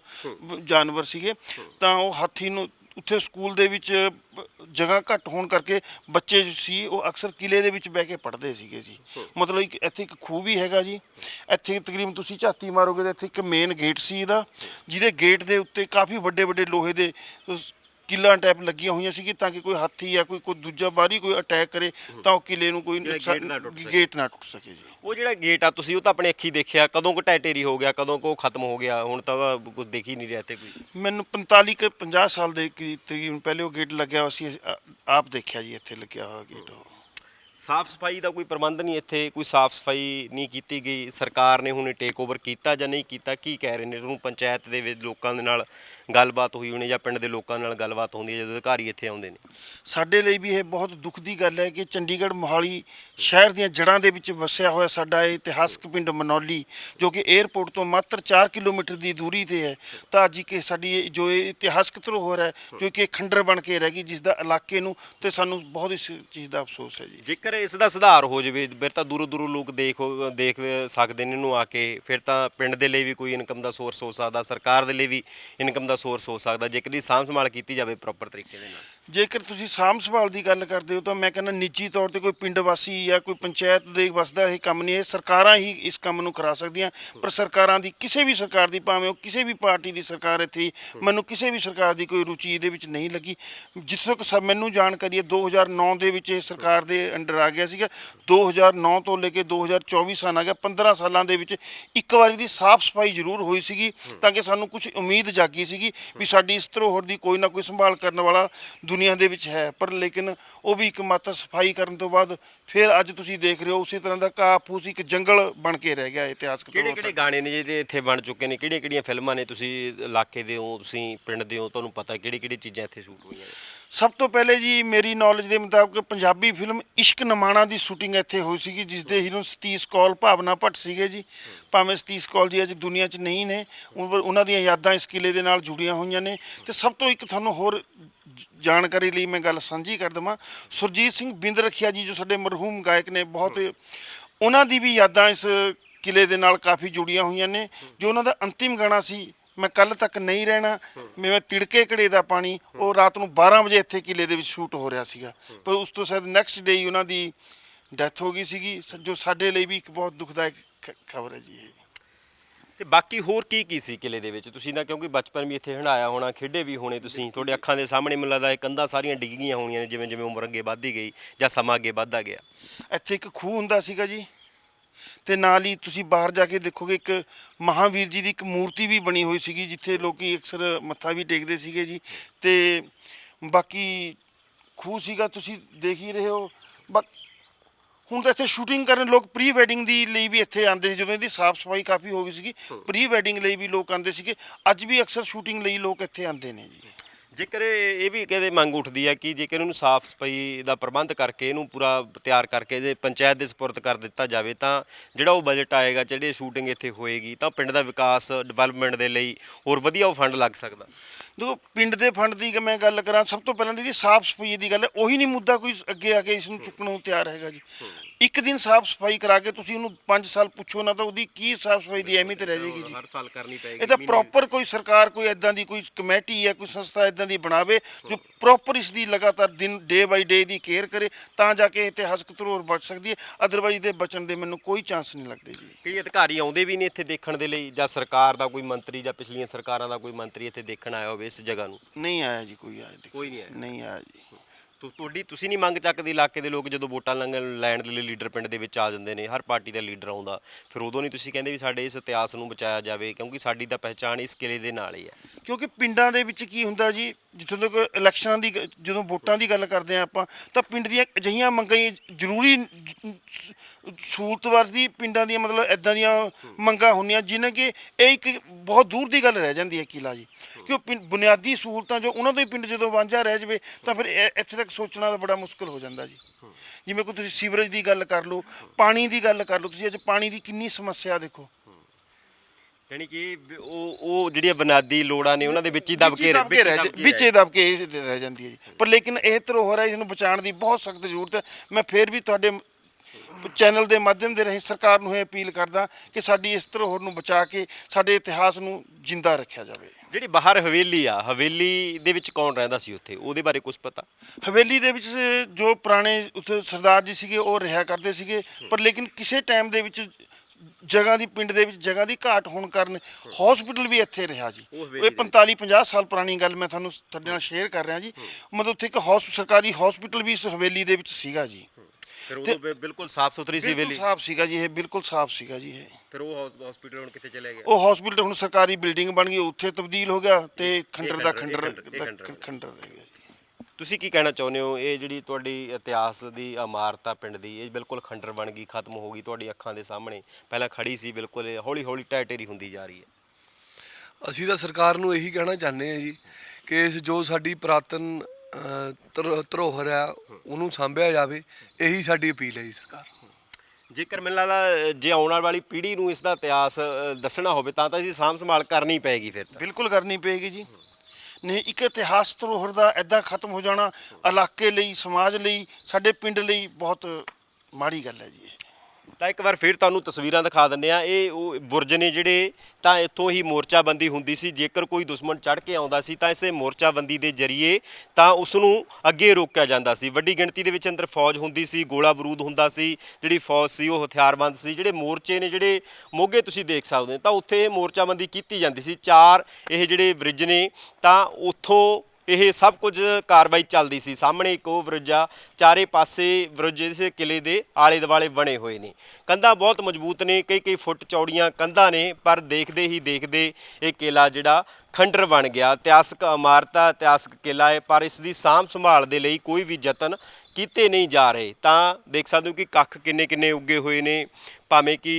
ਜਾਨਵਰ ਸੀਗੇ ਤਾਂ ਉਹ ਹਾਥੀ ਨੂੰ ਉੱਥੇ ਸਕੂਲ ਦੇ ਵਿੱਚ ਜਗ੍ਹਾ ਘੱਟ ਹੋਣ ਕਰਕੇ ਬੱਚੇ ਜੋ ਸੀ ਉਹ ਅਕਸਰ ਕਿਲੇ ਦੇ ਵਿੱਚ ਬਹਿ ਕੇ ਪੜ੍ਹਦੇ ਸੀਗੇ ਜੀ। ਮਤਲਬ ਇੱਕ ਇੱਥੇ ਇੱਕ ਖੂਹ ਵੀ ਹੈਗਾ ਜੀ। ਇੱਥੇ ਤਕਰੀਬਨ ਤੁਸੀਂ ਝਾਤੀ ਮਾਰੋਗੇ ਤਾਂ ਇੱਥੇ ਇੱਕ ਮੇਨ ਗੇਟ ਸੀ ਇਹਦਾ ਜਿਹਦੇ ਗੇਟ ਦੇ ਉੱਤੇ ਕਾਫੀ ਵੱਡੇ ਵੱਡੇ ਲੋਹੇ ਦੇ ਕਿੱਲਾਂ ਟਾਈਪ ਲੱਗੀਆਂ ਹੋਈਆਂ ਸੀ ਤਾਂ ਕਿ ਕੋਈ ਹਾਥੀ ਜਾਂ ਕੋਈ ਕੋਈ ਦੂਜਾ ਬਾਹਰੀ ਕੋਈ ਅਟੈਕ ਕਰੇ ਤਾਂ ਉਹ ਕਿਲੇ ਨੂੰ ਕੋਈ ਜਿਹੜਾ ਨੁਕਸਾਨ- ਗੇਟ ਨਾ ਟੁੱਟ ਸਕੇ। ਗੇਟ ਨਾ ਟੁੱਟ ਸਕੇ ਜੀ। ਉਹ ਜਿਹੜਾ ਗੇਟ ਆ ਤੁਸੀਂ ਉਹ ਤਾਂ ਆਪਣੇ ਅੱਖੀ ਦੇਖਿਆ ਕਦੋਂ ਕੋ ਢੇਰੀ ਹੋ ਗਿਆ ਕਦੋਂ ਕੋ ਖਤਮ ਹੋ ਗਿਆ ਹੁਣ ਤਾਂ ਕੁਝ ਦੇਖ ਹੀ ਨਹੀਂ ਰਿਹਾ ਇੱਥੇ ਕੋਈ। ਮੈਨੂੰ 45 ਕੁ 50 ਸਾਲ ਦੇ ਕਰੀਬ ਤਕਰੀਬਨ ਪਹਿਲੇ ਉਹ ਗੇਟ ਲੱਗਿਆ ਹੋਇਆ ਸੀ ਅ- ਆਪ ਦੇਖਿਆ ਜੀ ਇੱਥੇ ਲੱਗਿਆ ਹੋਇਆ ਗੇਟ ਉਹ। ਸਾਫ਼ ਸਫ਼ਾਈ ਦਾ ਕੋਈ ਪ੍ਰਬੰਧ ਨਹੀਂ ਇੱਥੇ ਕੋਈ ਸਾਫ਼ ਸਫ਼ਾਈ ਨਹੀਂ ਕੀਤੀ ਗਈ। ਸਰਕਾਰ ਨੇ ਹੁਣ ਟੇਕ ਓਵਰ ਕੀਤਾ ਜਾਂ ਨਹੀਂ ਕੀਤਾ ਕੀ ਕਹਿ ਰਹੇ ਨੇ ਤੁਹਾਨੂੰ ਪੰਚਾਇਤ ਦੇ ਵਿੱਚ ਲੋਕਾਂ ਦੇ ਨਾਲ ਗੱਲਬਾਤ ਹੋਈ ਹੋਣੀ ਜਾਂ ਪਿੰਡ ਦੇ ਲੋਕਾਂ ਨਾਲ ਗੱਲਬਾਤ ਹੁੰਦੀ ਹੈ ਜਦੋਂ ਅਧਿਕਾਰੀ ਇੱਥੇ ਆਉਂਦੇ ਨੇ? ਸਾਡੇ ਲਈ ਵੀ ਇਹ ਬਹੁਤ ਦੁੱਖ ਦੀ ਗੱਲ ਹੈ ਕਿ ਚੰਡੀਗੜ੍ਹ ਮੋਹਾਲੀ ਸ਼ਹਿਰ ਦੀਆਂ ਜੜ੍ਹਾਂ ਦੇ ਵਿੱਚ ਵਸਿਆ ਹੋਇਆ ਸਾਡਾ ਇਹ ਇਤਿਹਾਸਕ ਪਿੰਡ ਮਨੌਲੀ ਜੋ ਕਿ 에ਅਰਪੋਰਟ ਤੋਂ ਮਾਤਰ 4 ਕਿਲੋਮੀਟਰ ਦੀ ਦੂਰੀ ਤੇ ਹੈ ਤਾਂ ਅੱਜ ਕਿ ਸਾਡੀ ਇਹ ਜੋ ਇਹ ਇਤਿਹਾਸਕ ਧਰੋਹਰ ਹੈ ਜੋ ਕਿ ਖੰਡਰ ਬਣ ਕੇ ਰਹਿ ਗਈ ਜਿਸ ਦਾ ਇਲਾਕੇ ਨੂੰ ਤੇ ਸਾਨੂੰ ਬਹੁਤ ਇਸ ਚੀਜ਼ ਦਾ ਅਫਸੋਸ ਹੈ ਜੀ। ਜੇਕਰ ਜੇਕਰ ਇਸ ਦਾ ਸੁਧਾਰ ਹੋ ਜਾਵੇ ਫਿਰ ਤਾਂ ਦੂਰੋਂ ਦੂਰੋਂ ਲੋਕ ਦੇਖ ਦੇਖ ਸਕਦੇ ਨੇ ਇਹਨੂੰ ਆ ਕੇ ਫਿਰ ਤਾਂ ਪਿੰਡ ਦੇ ਲਈ ਵੀ ਕੋਈ ਇਨਕਮ ਦਾ ਸੋਰਸ ਹੋ ਸਕਦਾ ਸਰਕਾਰ ਦੇ ਲਈ ਵੀ ਇਨਕਮ ਦਾ ਸੋਰਸ ਹੋ ਸਕਦਾ, ਜੇਕਰ ਇਹ ਸਾਂਭ ਸੰਭਾਲ ਕੀਤੀ ਜਾਵੇ ਪ੍ਰੋਪਰ ਤਰੀਕੇ ਦੇ ਨਾਲ। ਜੇਕਰ ਤੁਸੀਂ ਸਾਂਭ ਸੰਭਾਲ ਦੀ ਗੱਲ ਕਰਦੇ ਹੋ, ਤਾਂ ਮੈਂ ਕਹਿੰਦਾ ਨਿੱਜੀ ਤੌਰ ਤੇ ਕੋਈ ਪਿੰਡ ਵਾਸੀ ਜਾਂ ਕੋਈ ਪੰਚਾਇਤ ਦੇ ਵਸਦਾ ਇਹ ਕੰਮ ਨਹੀਂ, ਇਹ ਸਰਕਾਰਾਂ ਹੀ ਇਸ ਕੰਮ ਨੂੰ ਕਰਾ ਸਕਦੀਆਂ। ਪਰ ਸਰਕਾਰਾਂ ਦੀ, ਕਿਸੇ ਵੀ ਸਰਕਾਰ ਦੀ, ਭਾਵੇਂ ਉਹ ਕਿਸੇ ਵੀ ਪਾਰਟੀ ਦੀ ਸਰਕਾਰ ਇੱਥੇ, ਮੈਨੂੰ ਕਿਸੇ ਵੀ ਸਰਕਾਰ ਦੀ ਕੋਈ ਰੁਚੀ ਇਹਦੇ ਵਿੱਚ ਨਹੀਂ ਲੱਗੀ। ਜਿੱਥੋਂ ਤੱਕ ਮੈਨੂੰ ਜਾਣਕਾਰੀ ਹੈ 2009 ਦੇ ਵਿੱਚ ਇਹ ਸਰਕਾਰ ਦੇ ਅੰਡਰ ਆ ਗਿਆ ਸੀਗਾ। 2009 ਤੋਂ ਲੈ ਕੇ 2024 ਸਾਲ ਆ ਗਿਆ। 15 ਸਾਲਾਂ ਦੇ ਵਿੱਚ ਇੱਕ ਵਾਰੀ ਦੀ ਸਾਫ਼ ਸਫ਼ਾਈ ਜ਼ਰੂਰ ਹੋਈ ਸੀਗੀ, ਤਾਂ ਕਿ ਸਾਨੂੰ ਕੁਝ ਉਮੀਦ ਜਾਗੀ ਸੀਗੀ ਵੀ ਸਾਡੀ ਇਸ ਧਰੋਹਰ ਦੀ ਕੋਈ ਨਾ ਕੋਈ ਸੰਭਾਲ ਕਰਨ ਵਾਲਾ ਦੁਨੀਆ ਦੇ ਵਿੱਚ ਹੈ। ਪਰ ਲੇਕਿਨ ਉਹ ਵੀ ਇੱਕ ਮਾਤਰ ਸਫ਼ਾਈ ਕਰਨ ਤੋਂ ਬਾਅਦ ਫਿਰ ਅੱਜ ਤੁਸੀਂ ਦੇਖ ਰਹੇ ਹੋ ਉਸੇ ਤਰ੍ਹਾਂ ਦਾ ਘਾਹ ਫੂਸ ਇੱਕ ਜੰਗਲ ਬਣ ਕੇ ਰਹਿ ਗਿਆ ਇਤਿਹਾਸਕ ਤੌਰ ਕਿਹੜੇ ਤੇ। ਕਿਹੜੇ ਗਾਣੇ ਨੇ ਜਿਹੜੇ ਇੱਥੇ ਬਣ ਚੁੱਕੇ ਨੇ? ਕਿਹੜੀਆਂ ਕਿਹੜੀਆਂ ਫਿਲਮਾਂ ਨੇ ਤੁਸੀਂ ਇਲਾਕੇ ਦੇ ਹੋ ਤੁਸੀਂ ਪਿੰਡ ਦੇ ਹੋ ਤੁਹਾਨੂੰ ਪਤਾ ਕਿਹੜੀ ਕਿਹੜੀ ਚੀਜ਼ਾਂ ਇੱਥੇ ਸ਼ੂਟ ਹੋਈਆਂ ਨੇ? ਸਭ ਤੋਂ ਪਹਿਲੇ ਜੀ ਮੇਰੀ ਨੌਲੇਜ ਦੇ ਮੁਤਾਬਕ ਪੰਜਾਬੀ ਫਿਲਮ ਇਸ਼ਕ ਨਮਾਣਾ ਦੀ ਸ਼ੂਟਿੰਗ ਇੱਥੇ ਹੋਈ ਸੀਗੀ ਜਿਸ ਦੇ ਹੀਰੋ ਸਤੀਸ਼ ਕੌਲ ਭਾਵਨਾ ਭੱਟ ਸੀਗੇ ਜੀ। ਭਾਵੇਂ ਸਤੀਸ਼ ਕੌਲ ਜੀ ਅੱਜ ਦੁਨੀਆ 'ਚ ਨਹੀਂ ਨੇ ਉਹਨਾਂ ਦੀਆਂ ਯਾਦਾਂ ਇਸ ਕਿਲੇ ਦੇ ਨਾਲ ਜੁੜੀਆਂ ਹੋਈਆਂ ਨੇ। ਤੇ ਸਭ ਤੋਂ ਇੱਕ ਤੁਹਾਨੂੰ ਹੋਰ ਜਾਣਕਾਰੀ ਲਈ ਮੈਂ ਗੱਲ ਸਾਂਝੀ ਕਰ ਦਵਾਂ। ਸੁਰਜੀਤ ਸਿੰਘ ਬਿੰਦ ਰਖਿਆ ਜੀ ਜੋ ਸਾਡੇ ਮਰਹੂਮ ਗਾਇਕ ਨੇ, ਬਹੁਤ ਉਹਨਾਂ ਦੀ ਵੀ ਯਾਦਾਂ ਇਸ ਕਿਲੇ ਦੇ ਨਾਲ ਕਾਫੀ ਜੁੜੀਆਂ ਹੋਈਆਂ ਨੇ, ਜੋ ਉਹਨਾਂ ਦਾ ਅੰਤਿਮ ਗਾਣਾ ਸੀ ਮੈਂ ਕੱਲ ਤੱਕ ਨਹੀਂ ਰਹਿਣਾ। ਮੈਂ ਤਿੜਕੇ ਘੜੇ ਦਾ ਪਾਣੀ ਉਹ ਰਾਤ ਨੂੰ 12 ਵਜੇ ਇੱਥੇ ਕਿਲੇ ਦੇ ਵਿੱਚ ਸ਼ੂਟ ਹੋ ਰਿਹਾ ਸੀਗਾ। ਪਰ ਉਸ ਤੋਂ ਸ਼ਾਇਦ ਨੈਕਸਟ ਡੇ ਹੀ ਉਹਨਾਂ ਦੀ ਡੈਥ ਹੋ ਗਈ ਸੀਗੀ। ਸ- ਜੋ ਸਾਡੇ ਲਈ ਵੀ ਇੱਕ ਬਹੁਤ ਦੁਖਦਾਇਕ ਖਬਰ ਹੈ ਜੀ ਇਹ। ਤੇ ਬਾਕੀ ਹੋਰ ਕੀ ਕੀ ਸੀ ਕਿਲੇ ਦੇ ਵਿੱਚ? ਤੁਸੀਂ ਨਾ ਕਿਉਂਕਿ ਬਚਪਨ ਵੀ ਇੱਥੇ ਹੰਡਾਇਆ ਹੋਣਾ ਖੇਡੇ ਵੀ ਹੋਣੇ ਤੁਸੀਂ। ਤੁਹਾਡੇ ਅੱਖਾਂ ਦੇ ਸਾਹਮਣੇ ਮੈਨੂੰ ਲੱਗਦਾ ਇਹ ਕੰਧਾਂ ਸਾਰੀਆਂ ਡਿੱਗ ਗਈਆਂ ਹੋਣੀਆਂ ਨੇ ਜਿਵੇਂ ਜਿਵੇਂ ਉਮਰ ਅੱਗੇ ਵੱਧਦੀ ਗਈ ਜਾਂ ਸਮਾਂ ਅੱਗੇ ਵੱਧਦਾ ਗਿਆ। ਇੱਥੇ ਇੱਕ ਖੂਹ ਹੁੰਦਾ ਸੀਗਾ ਜੀ। ਤੇ ਨਾਲ ਹੀ ਤੁਸੀਂ ਬਾਹਰ ਜਾ ਕੇ ਦੇਖੋਗੇ ਇੱਕ ਮਹਾਵੀਰ ਜੀ ਦੀ ਇੱਕ ਮੂਰਤੀ ਵੀ ਬਣੀ ਹੋਈ ਸੀਗੀ ਜਿੱਥੇ ਲੋਕੀ ਅਕਸਰ ਮੱਥਾ ਵੀ ਟੇਕਦੇ ਸੀਗੇ ਜੀ। ਤੇ ਬਾਕੀ ਖੂਹ ਸੀਗਾ ਤੁਸੀਂ ਦੇਖ ਹੀ ਰਹੇ ਹੋ। ਬਾ ਹੁਣ ਤਾਂ ਇੱਥੇ ਸ਼ੂਟਿੰਗ ਕਰਨ ਲੋਕ ਪ੍ਰੀ ਵੈਡਿੰਗ ਦੀ ਲਈ ਵੀ ਇੱਥੇ ਆਉਂਦੇ ਸੀ ਜਦੋਂ ਇਹਦੀ ਸਾਫ਼ ਸਫ਼ਾਈ ਕਾਫੀ ਹੋ ਗਈ ਸੀਗੀ ਪ੍ਰੀ ਵੈਡਿੰਗ ਲਈ ਵੀ ਲੋਕ ਆਉਂਦੇ ਸੀਗੇ। ਅੱਜ ਵੀ ਅਕਸਰ ਸ਼ੂਟਿੰਗ ਲਈ ਲੋਕ ਇੱਥੇ ਆਉਂਦੇ ਨੇ ਜੀ। ਜੇਕਰ ਇਹ ਵੀ ਕਹਿੰਦੇ ਮੰਗ ਉੱਠਦੀ ਹੈ ਕਿ ਜੇਕਰ ਇਹਨੂੰ ਸਾਫ਼ ਸਫ਼ਾਈ ਦਾ ਪ੍ਰਬੰਧ ਕਰਕੇ ਇਹਨੂੰ ਪੂਰਾ ਤਿਆਰ ਕਰਕੇ ਜੇ ਪੰਚਾਇਤ ਦੇ ਸਪੁਰਦ ਕਰ ਦਿੱਤਾ ਜਾਵੇ, ਤਾਂ ਜਿਹੜਾ ਉਹ ਬਜਟ ਆਏਗਾ, ਜਿਹੜੇ ਸ਼ੂਟਿੰਗ ਇੱਥੇ ਹੋਏਗੀ, ਤਾਂ ਪਿੰਡ ਦਾ ਵਿਕਾਸ ਡਿਵੈਲਪਮੈਂਟ ਦੇ ਲਈ ਹੋਰ ਵਧੀਆ ਉਹ ਫੰਡ ਲੱਗ ਸਕਦਾ। ਦੇਖੋ ਪਿੰਡ ਦੇ ਫੰਡ ਦੀ ਕਿ ਮੈਂ ਗੱਲ ਕਰਾਂ ਸਭ ਤੋਂ ਪਹਿਲਾਂ ਦੀ ਸਾਫ਼ ਸਫ਼ਾਈ ਦੀ ਗੱਲ ਹੈ ਉਹੀ ਨਹੀਂ ਮੁੱਦਾ ਕੋਈ ਅੱਗੇ ਆ ਕੇ ਇਸ ਨੂੰ ਚੁੱਕਣ ਨੂੰ ਤਿਆਰ ਹੈਗਾ ਜੀ। ਇੱਕ ਦਿਨ ਸਾਫ਼ ਸਫ਼ਾਈ ਕਰਾ ਕੇ ਤੁਸੀਂ ਉਹਨੂੰ 5 ਸਾਲ ਪੁੱਛੋ ਨਾ ਤਾਂ ਉਹਦੀ ਕੀ ਸਾਫ਼ ਸਫ਼ਾਈ ਦੀ ਅਹਿਮੀਅਤ ਰਹਿ ਜਾਏਗੀ ਜੀ। ਹਰ ਸਾਲ ਕਰਨੀ ਪਏਗੀ ਇਹ ਤਾਂ ਪ੍ਰੋਪਰ ਕੋਈ ਸਰਕਾਰ ਕੋਈ ਐਦਾਂ ਦੀ ਕੋਈ ਕਮੇਟੀ ਹੈ ਕੋਈ ਸੰਸਥਾ ਐਦਾਂ ਦੀ ਬਣਾਵੇ ਜੋ ਪ੍ਰੋਪਰ ਇਸ ਦੀ ਲਗਾਤਾਰ ਦਿਨ ਡੇ ਬਾਈ ਡੇ ਦੀ ਕੇਅਰ ਕਰੇ ਤਾਂ ਜਾ ਕੇ ਇਤਿਹਾਸਕ ਧਰੋਹਰ ਬਚ ਸਕਦੀ ਹੈ ਅਦਰਵਾਈਜ਼ ਦੇ ਬਚਣ ਦੇ ਮੈਨੂੰ ਕੋਈ ਚਾਂਸ ਨਹੀਂ ਲੱਗਦੇ ਜੀ। ਕਈ ਅਧਿਕਾਰੀ ਆਉਂਦੇ ਵੀ ਨੇ ਇੱਥੇ ਦੇਖਣ ਦੇ ਲਈ ਜਾਂ ਸਰਕਾਰ ਦਾ ਕੋਈ ਮੰਤਰੀ ਜਾਂ ਪਿਛਲੀਆਂ ਸਰਕਾਰਾਂ ਦਾ ਕੋਈ ਮੰਤਰੀ ਇੱਥੇ ਦੇਖਣ ਆਇਆ ਹੋਵੇ। ਇਸ ਜਗ੍ਹਾ ਨੂੰ? ਨਹੀਂ ਆਇਆ ਜੀ ਕੋਈ ਆਇਆ ਦੇਖੋ ਕੋਈ ਨਹੀਂ ਆਇਆ। ਨਹੀਂ ਆਇਆ ਜੀ। ਤੁ- ਤੁਹਾਡੀ, ਤੁਸੀਂ ਨਹੀਂ ਮੰਗ ਚੱਕਦੇ ਇਲਾਕੇ ਦੇ ਲੋਕ ਜਦੋਂ ਵੋਟਾਂ ਲੰਘਣ ਲੈਣ ਦੇ ਲਈ ਲੀਡਰ ਪਿੰਡ ਦੇ ਵਿੱਚ ਆ ਜਾਂਦੇ ਨੇ, ਹਰ ਪਾਰਟੀ ਦਾ ਲੀਡਰ ਆਉਂਦਾ। ਫਿਰ ਉਦੋਂ ਨਹੀਂ ਤੁਸੀਂ ਕਹਿੰਦੇ ਵੀ ਸਾਡੇ ਇਸ ਇਤਿਹਾਸ ਨੂੰ ਬਚਾਇਆ ਜਾਵੇ, ਕਿਉਂਕਿ ਸਾਡੀ ਤਾਂ ਪਹਿਚਾਣ ਇਸ ਕਿਲੇ ਦੇ ਨਾਲ ਹੀ ਹੈ। ਕਿਉਂਕਿ ਪਿੰਡਾਂ ਦੇ ਵਿੱਚ ਕੀ ਹੁੰਦਾ ਜੀ, ਜਿੱਥੋਂ ਤੱਕ ਇਲੈਕਸ਼ਨਾਂ ਦੀ ਗ- ਜਦੋਂ ਵੋਟਾਂ ਦੀ ਗੱਲ ਕਰਦੇ ਆ ਆਪਾਂ, ਤਾਂ ਪਿੰਡ ਦੀਆਂ ਅਜਿਹੀਆਂ ਮੰਗਾਂ ਹੀ ਜ਼ਰੂਰੀ ਜ- ਸਹੂਲਤ ਵਰਦੀ ਪਿੰਡਾਂ ਦੀਆਂ ਮਤਲਬ ਐਦਾਂ ਦੀਆਂ ਮੰਗਾਂ ਹੁੰਦੀਆਂ, ਜਿਨ੍ਹਾਂ ਕਿ ਇਹ ਇੱਕ ਬਹੁਤ ਦੂਰ ਦੀ ਗੱਲ ਰਹਿ ਜਾਂਦੀ ਹੈ ਕਿਲਾ ਜੀ। ਕਿ ਉਹ ਪਿੰਡ- ਬੁਨਿਆਦੀ ਸਹੂਲਤਾਂ ਜੋ ਉਹਨਾਂ ਦਾ ਹੀ ਪਿੰਡ ਜਦੋਂ ਵਾਂਝਾ ਰਹਿ ਜਾਵੇ, ਤਾਂ ਫਿਰ ਇਹ- ਇੱਥੇ ਤੱਕ ਸੋਚਣਾ ਤਾਂ ਬੜਾ ਮੁਸ਼ਕਲ ਹੋ ਜਾਂਦਾ ਜੀ। ਜਿਵੇਂ ਕੋਈ ਤੁਸੀਂ ਸੀਵਰੇਜ ਦੀ ਗੱਲ ਕਰ ਲਓ ਪਾਣੀ ਦੀ ਗੱਲ ਕਰ ਲਓ ਤੁਸੀਂ ਅੱਜ ਪਾਣੀ ਦੀ ਕਿੰਨੀ ਸਮੱਸਿਆ ਦੇਖੋ। ਯਾਨੀ ਕਿ ਉਹ ਉਹ ਜਿਹੜੀਆਂ ਬੁਨਿਆਦੀ ਲੋੜਾਂ ਨੇ ਉਹਨਾਂ ਦੇ ਵਿੱਚ ਹੀ ਦਬ ਕੇ ਦਬ ਕੇ ਰਹਿ ਦਬ ਜਾ- ਕੇ ਵਿੱਚੇ ਦਬ ਕੇ ਇਹ ਰਹਿ ਜਾਂਦੀ ਹੈ ਜੀ। ਪਰ ਲੇਕਿਨ ਇਹ ਧਰੋਹਰ ਹੈ ਇਹਨੂੰ ਬਚਾਉਣ ਦੀ ਬਹੁਤ ਸਖਤ ਜ਼ਰੂਰਤ ਹੈ। ਮੈਂ ਫੇਰ ਵੀ ਤੁਹਾਡੇ ਚੈਨਲ ਦੇ ਮਾਧਿਅਮ ਦੇ ਰਾਹੀਂ ਸਰਕਾਰ ਨੂੰ ਇਹ ਅਪੀਲ ਕਰਦਾ ਕਿ ਸਾਡੀ ਇਸ ਧਰੋਹਰ ਨੂੰ ਬਚਾ ਕੇ ਸਾਡੇ ਇਤਿਹਾਸ ਨੂੰ ਜਿੰਦਾ ਰੱਖਿਆ ਜਾਵੇ। ਜਿਹੜੀ ਬਾਹਰ ਹਵੇਲੀ ਆ ਹਵੇਲੀ ਦੇ ਵਿੱਚ ਕੌਣ ਰਹਿੰਦਾ ਸੀ ਉੱਥੇ? ਉਹਦੇ ਬਾਰੇ ਕੁਝ ਪਤਾ? ਹਵੇਲੀ ਦੇ ਵਿੱਚ ਜੋ ਪੁਰਾਣੇ ਉੱਥੇ ਸਰਦਾਰ ਜੀ ਸੀਗੇ ਉਹ ਰਿਹਾ ਕਰਦੇ ਸੀਗੇ। ਪਰ ਲੇਕਿਨ ਕਿਸੇ ਟਾਈਮ ਦੇ ਵਿੱਚ ਜਗ੍ਹਾ ਦੀ ਪਿੰਡ ਦੇ ਵਿੱਚ ਜਗ੍ਹਾ ਦੀ ਘਾਟ ਹੋਣ ਕਾਰਨ ਹਸਪੀਟਲ ਵੀ ਇੱਥੇ ਰਿਹਾ ਜੀ। ਇਹ 45 50 ਸਾਲ ਪੁਰਾਣੀ ਗੱਲ ਮੈਂ ਤੁਹਾਨੂੰ ਤੁਹਾਡੇ ਨਾਲ ਸ਼ੇਅਰ ਕਰ ਰਿਹਾ ਜੀ। ਮਤਲਬ ਉੱਥੇ ਇੱਕ ਹੌਸ ਸਰਕਾਰੀ ਹਸਪੀਟਲ ਵੀ ਇਸ ਹਵੇਲੀ ਦੇ ਵਿੱਚ ਸੀਗਾ ਜੀ। ਫਿਰ ਉਦੋਂ ਬਿ- ਬਿਲਕੁਲ ਸਾਫ਼ ਸੁਥਰੀ ਸੀ ਬਿਲਕੁਲ ਹਵੇਲੀ ਸਾਫ਼ ਸੀਗਾ ਜੀ ਇਹ ਬਿਲਕੁਲ ਸਾਫ਼ ਸੀਗਾ ਜੀ ਇਹ। ਫਿਰ ਉਹ ਹਸਪੀਟਲ ਹੁਣ ਕਿੱਥੇ ਚਲੇ ਗਿਆ ਉਹ ਹਸਪੀਟਲ ਹੁਣ ਸਰਕਾਰੀ ਬਿਲਡਿੰਗ ਬਣ ਗਈ ਉੱਥੇ ਤਬਦੀਲ ਹੋ ਗਿਆ ਤੇ ਖੰਡਰ ਦਾ ਖੰਡਰ, ਖੰਡਰ ਖੰਡਰ, ਇਹ ਖੰਡਰ। ਦਾ ਖੰਡਰ ਰਹਿ ਗਿਆ ਜੀ। ਤੁਸੀਂ ਕੀ ਕਹਿਣਾ ਚਾਹੁੰਦੇ ਹੋ? ਇਹ ਜਿਹੜੀ ਤੁਹਾਡੀ ਇਤਿਹਾਸ ਦੀ ਇਮਾਰਤ ਆ ਪਿੰਡ ਦੀ ਇਹ ਬਿਲਕੁਲ ਖੰਡਰ ਬਣ ਗਈ ਖਤਮ ਹੋ ਗਈ ਤੁਹਾਡੀ ਅੱਖਾਂ ਦੇ ਸਾਹਮਣੇ। ਪਹਿਲਾਂ ਖੜੀ ਸੀ ਬਿਲਕੁਲ ਹੌਲੀ ਹੌਲੀ ਢਹਿ ਢੇਰੀ ਹੁੰਦੀ ਜਾ ਰਹੀ ਹੈ। ਅਸੀਂ ਤਾਂ ਸਰਕਾਰ ਨੂੰ ਇਹੀ ਕਹਿਣਾ ਚਾਹੁੰਦੇ ਹਾਂ ਜੀ ਕਿ ਇਸ ਜੋ ਸਾਡੀ ਪੁਰਾਤਨ ਧਰੋ- ਧਰੋਹਰ ਹੈ ਉਹਨੂੰ ਸਾਂਭਿਆ ਜਾਵੇ ਇਹੀ ਸਾਡੀ ਅਪੀਲ ਹੈ ਜੀ ਸਰਕਾਰ। ਨੂੰ ਜੇਕਰ ਮੈਨੂੰ ਲੱਗਦਾ ਜੇ ਆਉਣ ਵਾਲੀ ਪੀੜ੍ਹੀ ਨੂੰ ਇਸ ਦਾ ਇਤਿਹਾਸ ਅ, ਦੱਸਣਾ ਹੋਵੇ ਤਾਂ ਤਾਂ ਇਹਦੀ ਸਾਂਭ ਸੰਭਾਲ ਕਰਨੀ ਪਏਗੀ ਫਿਰ ਤਾਂ। ਬਿਲਕੁਲ ਕਰਨੀ ਪਏਗੀ ਜੀ। ਨਹੀਂ ਇੱਕ ਇਤਿਹਾਸ ਧਰੋਹਰ ਦਾ ਐਦਾਂ ਖਤਮ ਹੋ ਜਾਣਾ ਇਲਾਕੇ ਲਈ ਸਮਾਜ ਲਈ ਸਾਡੇ ਪਿੰਡ ਲਈ ਬਹੁਤ ਮਾੜੀ ਗੱਲ ਹੈ ਜੀ ਇਹ। ਤਾਂ ਇੱਕ ਵਾਰ ਫਿਰ ਤੁਹਾਨੂੰ ਤਸਵੀਰਾਂ ਦਿਖਾ ਦਿੰਦੇ ਆ ਇਹ ਉਹ ਬੁਰਜ ਨੇ ਜਿਹੜੇ ਤਾਂ ਇੱਥੋਂ ਹੀ ਮੋਰਚਾਬੰਦੀ ਹੁੰਦੀ ਸੀ। ਜੇਕਰ ਕੋਈ ਦੁਸ਼ਮਣ ਚੜ ਕੇ ਆਉਂਦਾ ਸੀ ਤਾਂ ਇਸੇ ਮੋਰਚਾਬੰਦੀ ਦੇ ਜ਼ਰੀਏ ਤਾਂ ਉਸ ਨੂੰ ਅੱਗੇ ਰੋਕਿਆ ਜਾਂਦਾ ਸੀ। ਵੱਡੀ ਗਿਣਤੀ ਦੇ ਵਿੱਚ ਅੰਦਰ ਫੌਜ ਹੁੰਦੀ ਸੀ, ਗੋਲਾ ਬਰੂਦ ਹੁੰਦਾ ਸੀ, ਜਿਹੜੀ ਫੌਜ ਸੀ ਉਹ ਹਥਿਆਰਬੰਦ ਸੀ। ਜਿਹੜੇ ਮੋਰਚੇ ਨੇ, ਜਿਹੜੇ ਮੋਗੇ ਤੁਸੀਂ ਦੇਖ ਸਕਦੇ ਹੋ, ਤਾਂ ਉੱਥੇ ਇਹ ਮੋਰਚਾਬੰਦੀ ਕੀਤੀ ਜਾਂਦੀ ਸੀ। ਚਾਰ ਇਹ ਜਿਹੜੇ ਬ੍ਰਿਜ ਨੇ ਤਾਂ ਉੱਥੋਂ ਇਹ ਸਭ ਕੁਝ ਕਾਰਵਾਈ ਚੱਲਦੀ ਸੀ। ਸਾਹਮਣੇ ਇੱਕ ਉਹ ਬ੍ਰਿਜ ਚਾਰੇ ਪਾਸੇ ਬ੍ਰਿਜ ਇਸ ਕਿਲੇ ਦੇ ਆਲੇ ਦੁਆਲੇ ਬਣੇ ਹੋਏ ਨੇ। ਕੰਧਾਂ ਬਹੁਤ ਮਜ਼ਬੂਤ ਨੇ ਕਈ ਕਈ ਫੁੱਟ ਚੌੜੀਆਂ ਕੰਧਾਂ ਨੇ, ਪਰ ਦੇਖਦੇ ਹੀ ਦੇਖਦੇ ਇਹ ਕਿਲਾ ਜਿਹੜਾ ਖੰਡਰ ਬਣ ਗਿਆ। ਇਤਿਹਾਸਕ ਇਮਾਰਤ ਆ, ਇਤਿਹਾਸਕ ਕਿਲਾ ਹੈ, ਪਰ ਇਸ ਦੀ ਸਾਂਭ ਸੰਭਾਲ ਦੇ ਲਈ ਕੋਈ ਵੀ ਯਤਨ ਕੀਤੇ ਨਹੀਂ ਜਾ ਰਹੇ। ਤਾਂ ਦੇਖ ਸਕਦੇ ਹੋ ਕਿ ਕੱਖ ਕਿੰਨੇ ਕਿੰਨੇ ਉੱਗੇ ਹੋਏ ਨੇ। ਭਾਵੇਂ ਕਿ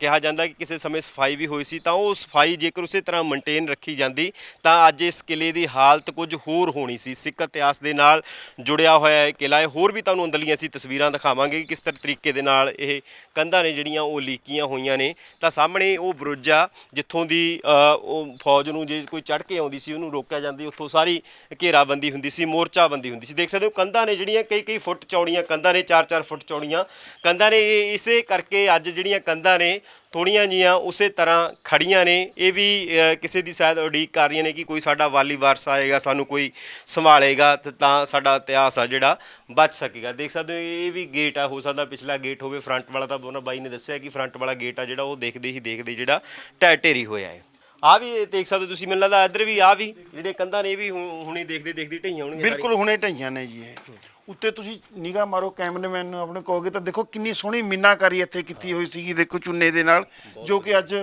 ਕਿਹਾ ਜਾਂਦਾ ਕਿ ਕਿਸੇ ਸਮੇਂ ਸਫ਼ਾਈ ਵੀ ਹੋਈ ਸੀ, ਤਾਂ ਉਹ ਸਫ਼ਾਈ ਜੇਕਰ ਉਸੇ ਤਰ੍ਹਾਂ ਮੇਨਟੇਨ ਰੱਖੀ ਜਾਂਦੀ, ਤਾਂ ਅੱਜ ਇਸ ਕਿਲੇ ਦੀ ਹਾਲਤ ਕੁਝ ਹੋਰ ਹੋਣੀ ਸੀ। ਸਿੱਖ ਇਤਿਹਾਸ ਦੇ ਨਾਲ ਜੁੜਿਆ ਹੋਇਆ ਇਹ ਕਿਲਾ ਹੈ। ਹੋਰ ਵੀ ਤੁਹਾਨੂੰ ਅੰਦਰਲੀਆਂ ਅਸੀਂ ਤਸਵੀਰਾਂ ਦਿਖਾਵਾਂਗੇ ਕਿ ਕਿਸ ਤਰ੍ਹਾਂ ਤਰੀਕੇ ਦੇ ਨਾਲ ਇਹ ਕੰਧਾਂ ਨੇ ਜਿਹੜੀਆਂ ਉਹ ਲੀਕੀਆਂ ਹੋਈਆਂ ਨੇ, ਤਾਂ ਸਾਹਮਣੇ ਉਹ ਬਰੁੱਜ ਆ ਜਿੱਥੋਂ ਦੀ ਉਹ ਫੌਜ ਨੂੰ ਜੇ ਕੋਈ ਚੜ ਕੇ ਆਉਂਦੀ ਸੀ, ਉਹਨੂੰ ਰੋਕਿਆ ਜਾਂਦੀ, ਉੱਥੋਂ ਸਾਰੀ ਘੇਰਾਬੰਦੀ ਹੁੰਦੀ ਸੀ, ਮੋਰਚਾਬੰਦੀ ਹੁੰਦੀ ਸੀ। ਦੇਖ ਸਕਦੇ ਹੋ, ਕੰਧਾਂ ਨੇ ਜਿਹੜੀਆਂ ਕਈ ਕਈ ਫੁੱਟ ਚੌੜੀਆਂ, ਕੰਧਾਂ ਨੇ 4-4 ਫੁੱਟ ਚੌੜੀਆਂ, ਕੰਧਾਂ ਨੇ ਇਹ ਇਸੇ ਕਰਕੇ ਅੱਜ ਜਿਹੜੀਆਂ ਕੰਧਾਂ ਨੇ ਥੋੜੀਆਂ ਜੀਆਂ ਉਸੇ ਤਰ੍ਹਾਂ ਖੜੀਆਂ ਨੇ। ਇਹ ਵੀ ਕਿਸੇ ਦੀ ਸ਼ਾਇਦ ਉਡੀਕ ਕਰ ਰਹੀਆਂ ਨੇ ਕਿ ਕੋਈ ਸਾਡਾ ਵਾਲੀ ਵਾਰਸ ਆਏਗਾ, ਸਾਨੂੰ ਕੋਈ ਸੰਭਾਲੇਗਾ ਤੇ ਤਾਂ ਸਾਡਾ ਇਤਿਹਾਸ ਆ ਜਿਹੜਾ ਬਚ ਸਕੇਗਾ। ਦੇਖ ਸਕਦੇ ਹੋ, ਇਹ ਵੀ ਗੇਟ ਆ, ਹੋ ਸਕਦਾ ਪਿਛਲਾ ਗੇਟ ਹੋਵੇ। ਫਰੰਟ ਵਾਲਾ ਤਾਂ ਉਹਨਾਂ ਬਾਈ ਨੇ ਦੱਸਿਆ ਕਿ ਫਰੰਟ ਵਾਲਾ ਗੇਟ ਆ ਜਿਹੜਾ, ਉਹ ਦੇਖਦੇ ਹੀ ਦੇਖਦੇ ਜਿਹੜਾ ਢਹਿ ਢੇਰੀ ਹੋਇਆ ਹੈ। ਆ ਵੀ ਦੇਖ ਸਕਦੇ ਹੋ ਤੁਸੀਂ ਮੈਨੂੰ ਲੱਗਦਾ ਇੱਧਰ ਵੀ ਆ ਵੀ ਜਿਹੜੇ ਕੰਧਾਂ ਨੇ ਇਹ ਵੀ ਹੁ- ਹੁਣੇ ਦੇਖਦੇ ਦੇਖਦੇ ਢਈਆਂ ਹੋਣਗੀਆਂ ਬਿਲਕੁਲ ਹੁਣੇ ਢਈਆਂ ਨੇ ਜੀ ਇਹ। ਉੱਤੇ ਤੁਸੀਂ ਨਿਗਾਹ ਮਾਰੋ ਕੈਮਰਾਮੈਨ ਨੂੰ ਆਪਣੇ ਕਹੋਗੇ ਤਾਂ ਦੇਖੋ ਕਿੰਨੀ ਸੋਹਣੀ ਮੀਨਾਕਾਰੀ ਇੱਥੇ ਕੀਤੀ ਹੋਈ ਸੀਗੀ ਦੇਖੋ ਚੁੰਨੇ ਦੇ ਨਾਲ ਜੋ ਕਿ ਅੱਜ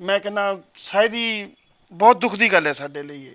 ਮੈਂ ਕਹਿੰਦਾ ਸ਼ਾਇਦ ਹੀ ਬਹੁਤ ਦੁੱਖ ਦੀ ਗੱਲ ਹੈ ਸਾਡੇ ਲਈ ਇਹ।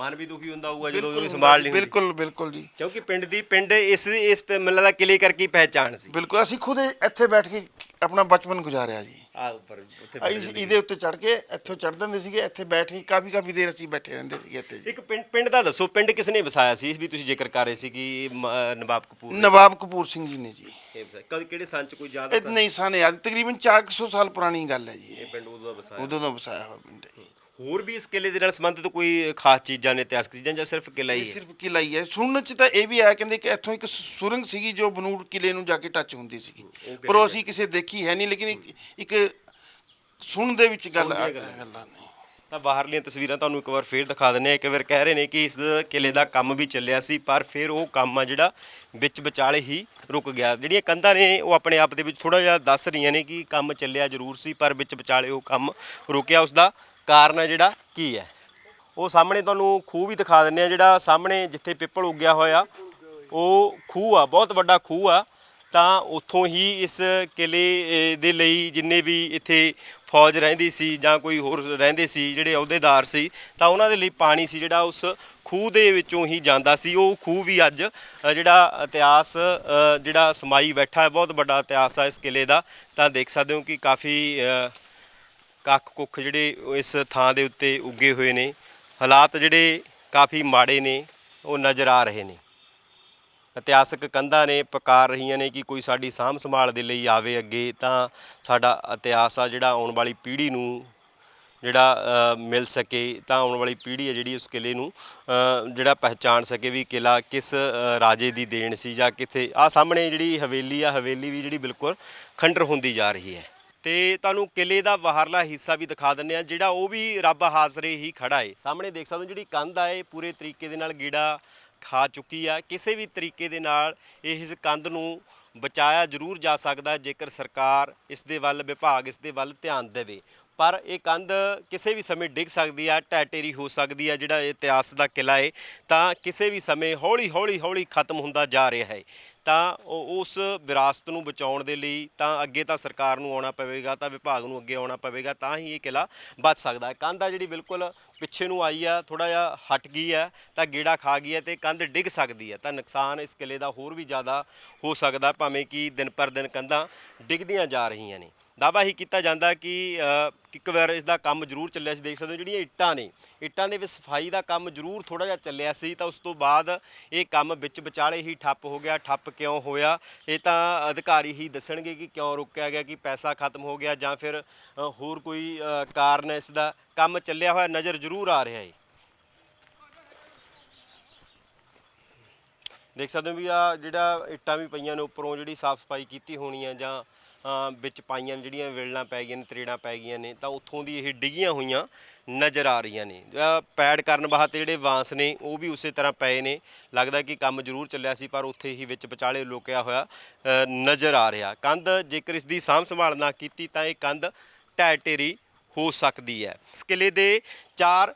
ਮਨ ਵੀ ਦੁਖੀ ਹੁੰਦਾ ਹੋਊਗਾ ਜਦੋਂ ਉਹ ਸੰਭਾਲ ਨਹੀਂ ਹੁੰਦੀ ਬਿਲਕੁਲ ਬਿਲਕੁਲ ਜੀ। ਕਿਉਂਕਿ ਪਿੰਡ ਦੀ ਪਿੰਡ ਇਸ ਇਸ ਪ- ਲੱਗਦਾ ਕਿਲੇ ਕਰਕੇ ਹੀ ਪਹਿਚਾਣ ਸੀ। ਬਿਲਕੁਲ ਅਸੀਂ ਖੁਦ ਇੱਥੇ ਬੈਠ ਕੇ ਆਪਣਾ ਬਚਪਨ ਗੁਜ਼ਾਰਿਆ ਜੀ। ਆ ਉੱਪਰ ਉੱਥੇ ਅਸੀਂ ਇਹਦੇ ਉੱਤੇ ਚੜ ਕੇ ਇੱਥੋਂ ਚੜ੍ਹਦੇ ਹੁੰਦੇ ਸੀਗੇ ਇੱਥੇ ਬੈਠ ਕੇ ਕਾਫੀ ਕਾਫੀ ਦੇਰ ਅਸੀਂ ਬੈਠੇ ਰਹਿੰਦੇ ਸੀਗੇ ਇੱਥੇ ਜੀ। ਇੱਕ ਪਿੰਡ ਪਿੰਡ ਦਾ ਦੱਸੋ ਪਿੰਡ ਕਿਸ ਨੇ ਵਸਾਇਆ ਸੀ ਇਸ ਵੀ ਤੁਸੀਂ ਜ਼ਿਕਰ ਕਰ ਰਹੇ ਸੀ ਕਿ ਮ- ਨਵਾਬ ਕਪੂਰ ਨੇ ਨਵਾਬ ਕਪੂਰ ਸਿੰਘ ਜੀ ਨੇ ਜੀ। ਇਹ ਵਸਾਇਆ। ਕਦ ਕਿਹੜੇ ਸੰਨ ਚ ਕੋਈ ਯਾਦ ਇਹ ਨਹੀਂ ਸਾਨੇ ਯਾਦ ਤਕਰੀਬਨ 400 ਸਾਲ ਪੁਰਾਣੀ ਗੱਲ ਹੈ ਜੀ ਇਹ। ਪਿੰਡ ਉਦੋਂ ਦਾ ਵਸਾਇਆ। ਉਦੋਂ ਦਾ ਵਸਾਇਆ ਹੋਇਆ ਪਿੰਡ ਹੈ ਜੀ। ਹੋਰ ਵੀ ਇਸ ਕਿਲੇ ਦੇ ਨਾਲ ਸੰਬੰਧਿਤ ਕੋਈ ਖਾਸ ਚੀਜ਼ਾਂ ਨੇ ਇਤਿਹਾਸਕ ਚੀਜ਼ਾਂ ਜਾਂ ਸਿਰਫ ਕਿਲਾ ਹੀ ਇਹ ਹੈ? ਸਿਰਫ ਕਿਲਾ ਹੀ ਹੈ। ਸੁਣਨ ਚ ਤਾਂ ਇਹ ਵੀ ਆਇਆ ਕਹਿੰਦੇ ਕਿ ਇੱਥੋਂ ਇੱਕ ਸੁਰੰਗ ਸੀਗੀ ਜੋ ਬਨੂੜ ਕਿਲੇ ਨੂੰ ਜਾ ਕੇ ਟੱਚ ਹੁੰਦੀ ਸੀਗੀ। ਪਰ ਉਹ ਅਸੀਂ ਕਿਸੇ ਦੇਖੀ ਹੈ ਨਹੀਂ ਲੇਕਿਨ ਇੱਕ- ਇੱਕ ਸੁਣਨ ਦੇ ਵਿੱਚ ਗੱਲ ਆ- ਗੱਲਾਂ ਨੇ। ਤਾਂ ਬਾਹਰਲੀਆਂ ਤਸਵੀਰਾਂ ਤੁਹਾਨੂੰ ਇੱਕ ਵਾਰ ਫੇਰ ਦਿਖਾ ਦਿੰਨੇ ਆ ਇੱਕ ਵਾਰ ਕਹਿ ਰਹੇ ਨੇ ਕਿ ਇਸ ਕਿਲੇ ਦਾ ਕੰਮ ਵੀ ਚੱਲਿਆ ਸੀ ਪਰ ਫਿਰ ਉਹ ਕੰਮ ਆ ਜਿਹੜਾ ਵਿੱਚ ਵਿਚਾਲੇ ਹੀ ਰੁਕ ਗਿਆ। ਜਿਹੜੀਆਂ ਕੰਧਾਂ ਨੇ ਉਹ ਆਪਣੇ ਆਪ ਦੇ ਵਿੱਚ ਥੋੜਾ ਜਿਹਾ ਦੱਸ ਰਹੀਆਂ ਨੇ ਕਿ ਕੰਮ ਚੱਲਿਆ ਜ਼ਰੂਰ ਸੀ ਪਰ ਵਿੱਚ ਵਿਚਾਲੇ ਉਹ ਕੰਮ ਰੁਕਿਆ ਉਸ ਦਾ ਕਾਰਨ ਆ ਜਿਹੜਾ, ਕੀ ਹੈ? ਉਹ ਸਾਹਮਣੇ ਤੁਹਾਨੂੰ ਖੂਹ ਵੀ ਦਿਖਾ ਦਿੰਨੇ ਆ, ਜਿਹੜਾ ਸਾਹਮਣੇ ਜਿੱਥੇ ਪਿੱਪਲ ਉੱਗਿਆ ਹੋਇਆ, ਉਹ ਖੂਹ ਆ, ਬਹੁਤ ਵੱਡਾ ਖੂਹ ਆ। ਤਾਂ ਉੱਥੋਂ ਹੀ ਇਸ ਕਿਲੇ ਦੇ ਲਈ ਜਿੰਨੇ ਵੀ ਇੱਥੇ ਫੌਜ ਰਹਿੰਦੀ ਸੀ ਜਾਂ ਕੋਈ ਹੋਰ ਰਹਿੰਦੇ ਸੀ, ਜਿਹੜੇ ਅਹੁਦੇਦਾਰ ਸੀ, ਤਾਂ ਉਹਨਾਂ ਦੇ ਲਈ ਪਾਣੀ ਸੀ ਜਿਹੜਾ ਉਸ ਖੂਹ ਦੇ ਵਿੱਚੋਂ ਹੀ ਜਾਂਦਾ ਸੀ। ਉਹ ਖੂਹ ਵੀ ਅੱਜ ਜਿਹੜਾ ਇਤਿਹਾਸ ਜਿਹੜਾ ਸਮਾਈ ਬੈਠਾ ਹੈ, ਬਹੁਤ ਵੱਡਾ ਇਤਿਹਾਸ ਆ ਇਸ ਕਿਲੇ ਦਾ। ਤਾਂ ਦੇਖ ਸਕਦੇ ਹੋ ਕਿ ਕਾਫੀ ਕੱਖ ਕੁੱਖ ਜਿਹੜੇ ਇਸ ਥਾਂ ਦੇ ਉੱਤੇ ਉੱਗੇ ਹੋਏ ਨੇ, ਹਾਲਾਤ ਜਿਹੜੇ ਕਾਫੀ ਮਾੜੇ ਨੇ, ਉਹ ਨਜ਼ਰ ਆ ਰਹੇ ਨੇ। ਇਤਿਹਾਸਕ ਕੰਧਾਂ ਨੇ ਪੁਕਾਰ ਰਹੀਆਂ ਨੇ ਕਿ ਕੋਈ ਸਾਡੀ ਸਾਂਭ ਸੰਭਾਲ ਦੇ ਲਈ ਆਵੇ ਅੱਗੇ, ਤਾਂ ਸਾਡਾ ਇਤਿਹਾਸ ਆ ਜਿਹੜਾ ਆਉਣ ਵਾਲੀ ਪੀੜ੍ਹੀ ਨੂੰ ਜਿਹੜਾ ਮਿਲ ਸਕੇ, ਤਾਂ ਆਉਣ ਵਾਲੀ ਪੀੜ੍ਹੀ ਹੈ ਜਿਹੜੀ ਉਸ ਕਿਲੇ ਨੂੰ ਜਿਹੜਾ ਪਹਿਚਾਣ ਸਕੇ ਵੀ ਕਿਲਾ ਕਿਸ ਰਾਜੇ ਦੀ ਦੇਣ ਸੀ ਜਾਂ ਕਿੱਥੇ। ਆ ਸਾਹਮਣੇ ਜਿਹੜੀ ਹਵੇਲੀ ਆ, ਹਵੇਲੀ ਵੀ ਜਿਹੜੀ ਬਿਲਕੁਲ ਖੰਡਰ ਹੁੰਦੀ ਜਾ ਰਹੀ ਹੈ। ਤੇ ਤੁਹਾਨੂੰ ਕਿਲੇ ਦਾ ਬਾਹਰਲਾ ਹਿੱਸਾ ਵੀ ਦਿਖਾ ਦਿੰਨੇ ਆ ਜਿਹੜਾ ਉਹ ਵੀ ਰੱਬ ਹਾਜ਼ਰੇ ਹੀ ਖੜਾ ਏ। ਸਾਹਮਣੇ ਦੇਖ ਸਕਦੇ ਹੋ ਜਿਹੜੀ ਕੰਧ ਆ, ਇਹ ਪੂਰੇ ਤਰੀਕੇ ਦੇ ਨਾਲ ਗੀੜਾ ਖਾ ਚੁੱਕੀ ਆ। ਕਿਸੇ ਵੀ ਤਰੀਕੇ ਦੇ ਨਾਲ ਇਸ ਕੰਧ ਨੂੰ ਬਚਾਇਆ ਜ਼ਰੂਰ ਜਾ ਸਕਦਾ, ਜੇਕਰ ਸਰਕਾਰ ਇਸ ਦੇ ਵੱਲ, ਵਿਭਾਗ ਇਸ ਦੇ ਵੱਲ ਧਿਆਨ ਦੇਵੇ। ਪਰ ਇਹ ਕੰਧ ਕਿਸੇ ਵੀ ਸਮੇਂ ਡਿੱਗ ਸਕਦੀ ਆ ਢਹਿ ਢੇਰੀ ਹੋ ਸਕਦੀ ਆ, ਜਿਹੜਾ ਇਤਿਹਾਸ ਦਾ ਕਿਲਾ ਏ। ਤਾਂ ਕਿਸੇ ਵੀ ਸਮੇਂ ਹੌਲੀ ਹੌਲੀ ਹੌਲੀ ਖਤਮ ਹੁੰਦਾ ਜਾ ਰਿਹਾ ਹੈ ਤਾਂ ਉਹ- ਉਸ ਵਿਰਾਸਤ ਨੂੰ ਬਚਾਉਣ ਦੇ ਲਈ ਤਾਂ ਅੱਗੇ ਤਾਂ ਸਰਕਾਰ ਨੂੰ ਆਉਣਾ ਪਵੇਗਾ, ਤਾਂ ਵਿਭਾਗ ਨੂੰ ਅੱਗੇ ਆਉਣਾ ਪਵੇਗਾ, ਤਾਂ ਹੀ ਇਹ ਕਿਲਾ ਬਚ ਸਕਦਾ ਹੈ। ਕੰਧ ਆ ਜਿਹੜੀ ਬਿਲਕੁਲ ਪਿੱਛੇ ਨੂੰ ਆਈ ਆ ਥੋੜਾ ਜਿਹਾ ਹਟ ਗਈ ਹੈ, ਤਾਂ ਗੇੜਾ ਖਾ ਗਈ ਹੈ ਤੇ ਕੰਧ ਡਿੱਗ ਸਕਦੀ ਹੈ। ਤਾਂ ਨੁਕਸਾਨ ਇਸ ਕਿਲੇ ਦਾ ਹੋਰ ਵੀ ਜ਼ਿਆਦਾ ਹੋ ਸਕਦਾ, ਭਾਵੇਂ ਕਿ ਦਿਨ ਪਰ ਦਿਨ ਕੰਧਾਂ ਡਿੱਗਦੀਆਂ ਜਾ ਰਹੀਆਂ ਨੇ। ਦਾਅਵਾ ਹੀ ਕੀਤਾ ਜਾਂਦਾ ਕਿ ਇੱਕ ਵਾਰ ਇਸ ਦਾ ਕੰਮ ਜ਼ਰੂਰ ਚੱਲਿਆ ਸੀ, ਦੇਖ ਸਕਦੇ ਹੋ ਜਿਹੜੀਆਂ ਇੱਟਾਂ ਨੇ। ਇੱਟਾਂ ਦੇ ਵਿੱਚ ਸਫ਼ਾਈ ਦਾ ਕੰਮ ਜ਼ਰੂਰ ਥੋੜਾ ਜਿਹਾ ਚੱਲਿਆ ਸੀ, ਤਾਂ ਉਸ ਤੋਂ ਬਾਅਦ ਇਹ ਕੰਮ ਵਿੱਚ ਵਿਚਾਲੇ ਹੀ ਠੱਪ ਹੋ ਗਿਆ। ਠੱਪ ਕਿਉਂ ਹੋਇਆ? ਇਹ ਤਾਂ ਅਧਿਕਾਰੀ ਹੀ ਦੱਸਣਗੇ ਕਿ ਕਿਉਂ ਰੁਕਿਆ ਗਿਆ, ਕਿ ਪੈਸਾ ਖਤਮ ਹੋ ਗਿਆ ਜਾਂ ਫਿਰ ਹੋਰ ਕੋਈ ਕਾਰਨ ਹੈ ਇਸ ਦਾ ਕੰਮ ਚੱਲਿਆ ਹੋਇਆ ਨਜ਼ਰ ਜ਼ਰੂਰ ਆ ਰਿਹਾ ਹੈ। ਦੇਖ ਸਕਦੇ ਹੋ ਵੀ ਆ ਜਿਹੜਾ ਇੱਟਾਂ ਵੀ ਪਈਆਂ ਨੇ, ਉੱਪਰੋਂ ਜਿਹੜੀ ਸਾਫ਼ ਸਫ਼ਾਈ ਕੀਤੀ ਹੋਣੀ ਹੈ ਜਾਂ ਵਿੱਚ ਪਾਈਆਂ ਨੇ ਜਿਹੜੀਆਂ ਵਿਲਣਾ ਪੈ ਗਈਆਂ ਨੇ ਤਰੇੜਾਂ ਪੈ ਗਈਆਂ ਨੇ ਤਾਂ ਉੱਥੋਂ ਦੀ ਇਹ ਡਿੱਗੀਆਂ ਹੋਈਆਂ ਨਜ਼ਰ ਆ ਰਹੀਆਂ ਨੇ। ਅ, ਪੈਡ ਕਰਨ ਵਾਸਤੇ ਜਿਹੜੇ ਵਾਂਸ ਨੇ ਉਹ ਵੀ ਉਸੇ ਤਰ੍ਹਾਂ ਪਏ ਨੇ। ਲੱਗਦਾ ਕਿ ਕੰਮ ਜ਼ਰੂਰ ਚੱਲਿਆ ਸੀ ਪਰ ਉੱਥੇ ਹੀ ਵਿੱਚ ਵਿਚਾਲੇ ਲੁਕਿਆ ਹੋਇਆ ਨਜ਼ਰ ਆ ਰਿਹਾ। ਕੰਧ ਜੇਕਰ ਇਸ ਦੀ ਸਾਂਭ ਸੰਭਾਲ ਨਾ ਕੀਤੀ ਤਾਂ ਇਹ ਕੰਧ ਢਹਿ ਢੇਰੀ ਹੋ ਸਕਦੀ ਹੈ। ਇਸ ਕਿਲੇ ਦੇ ਚਾਰ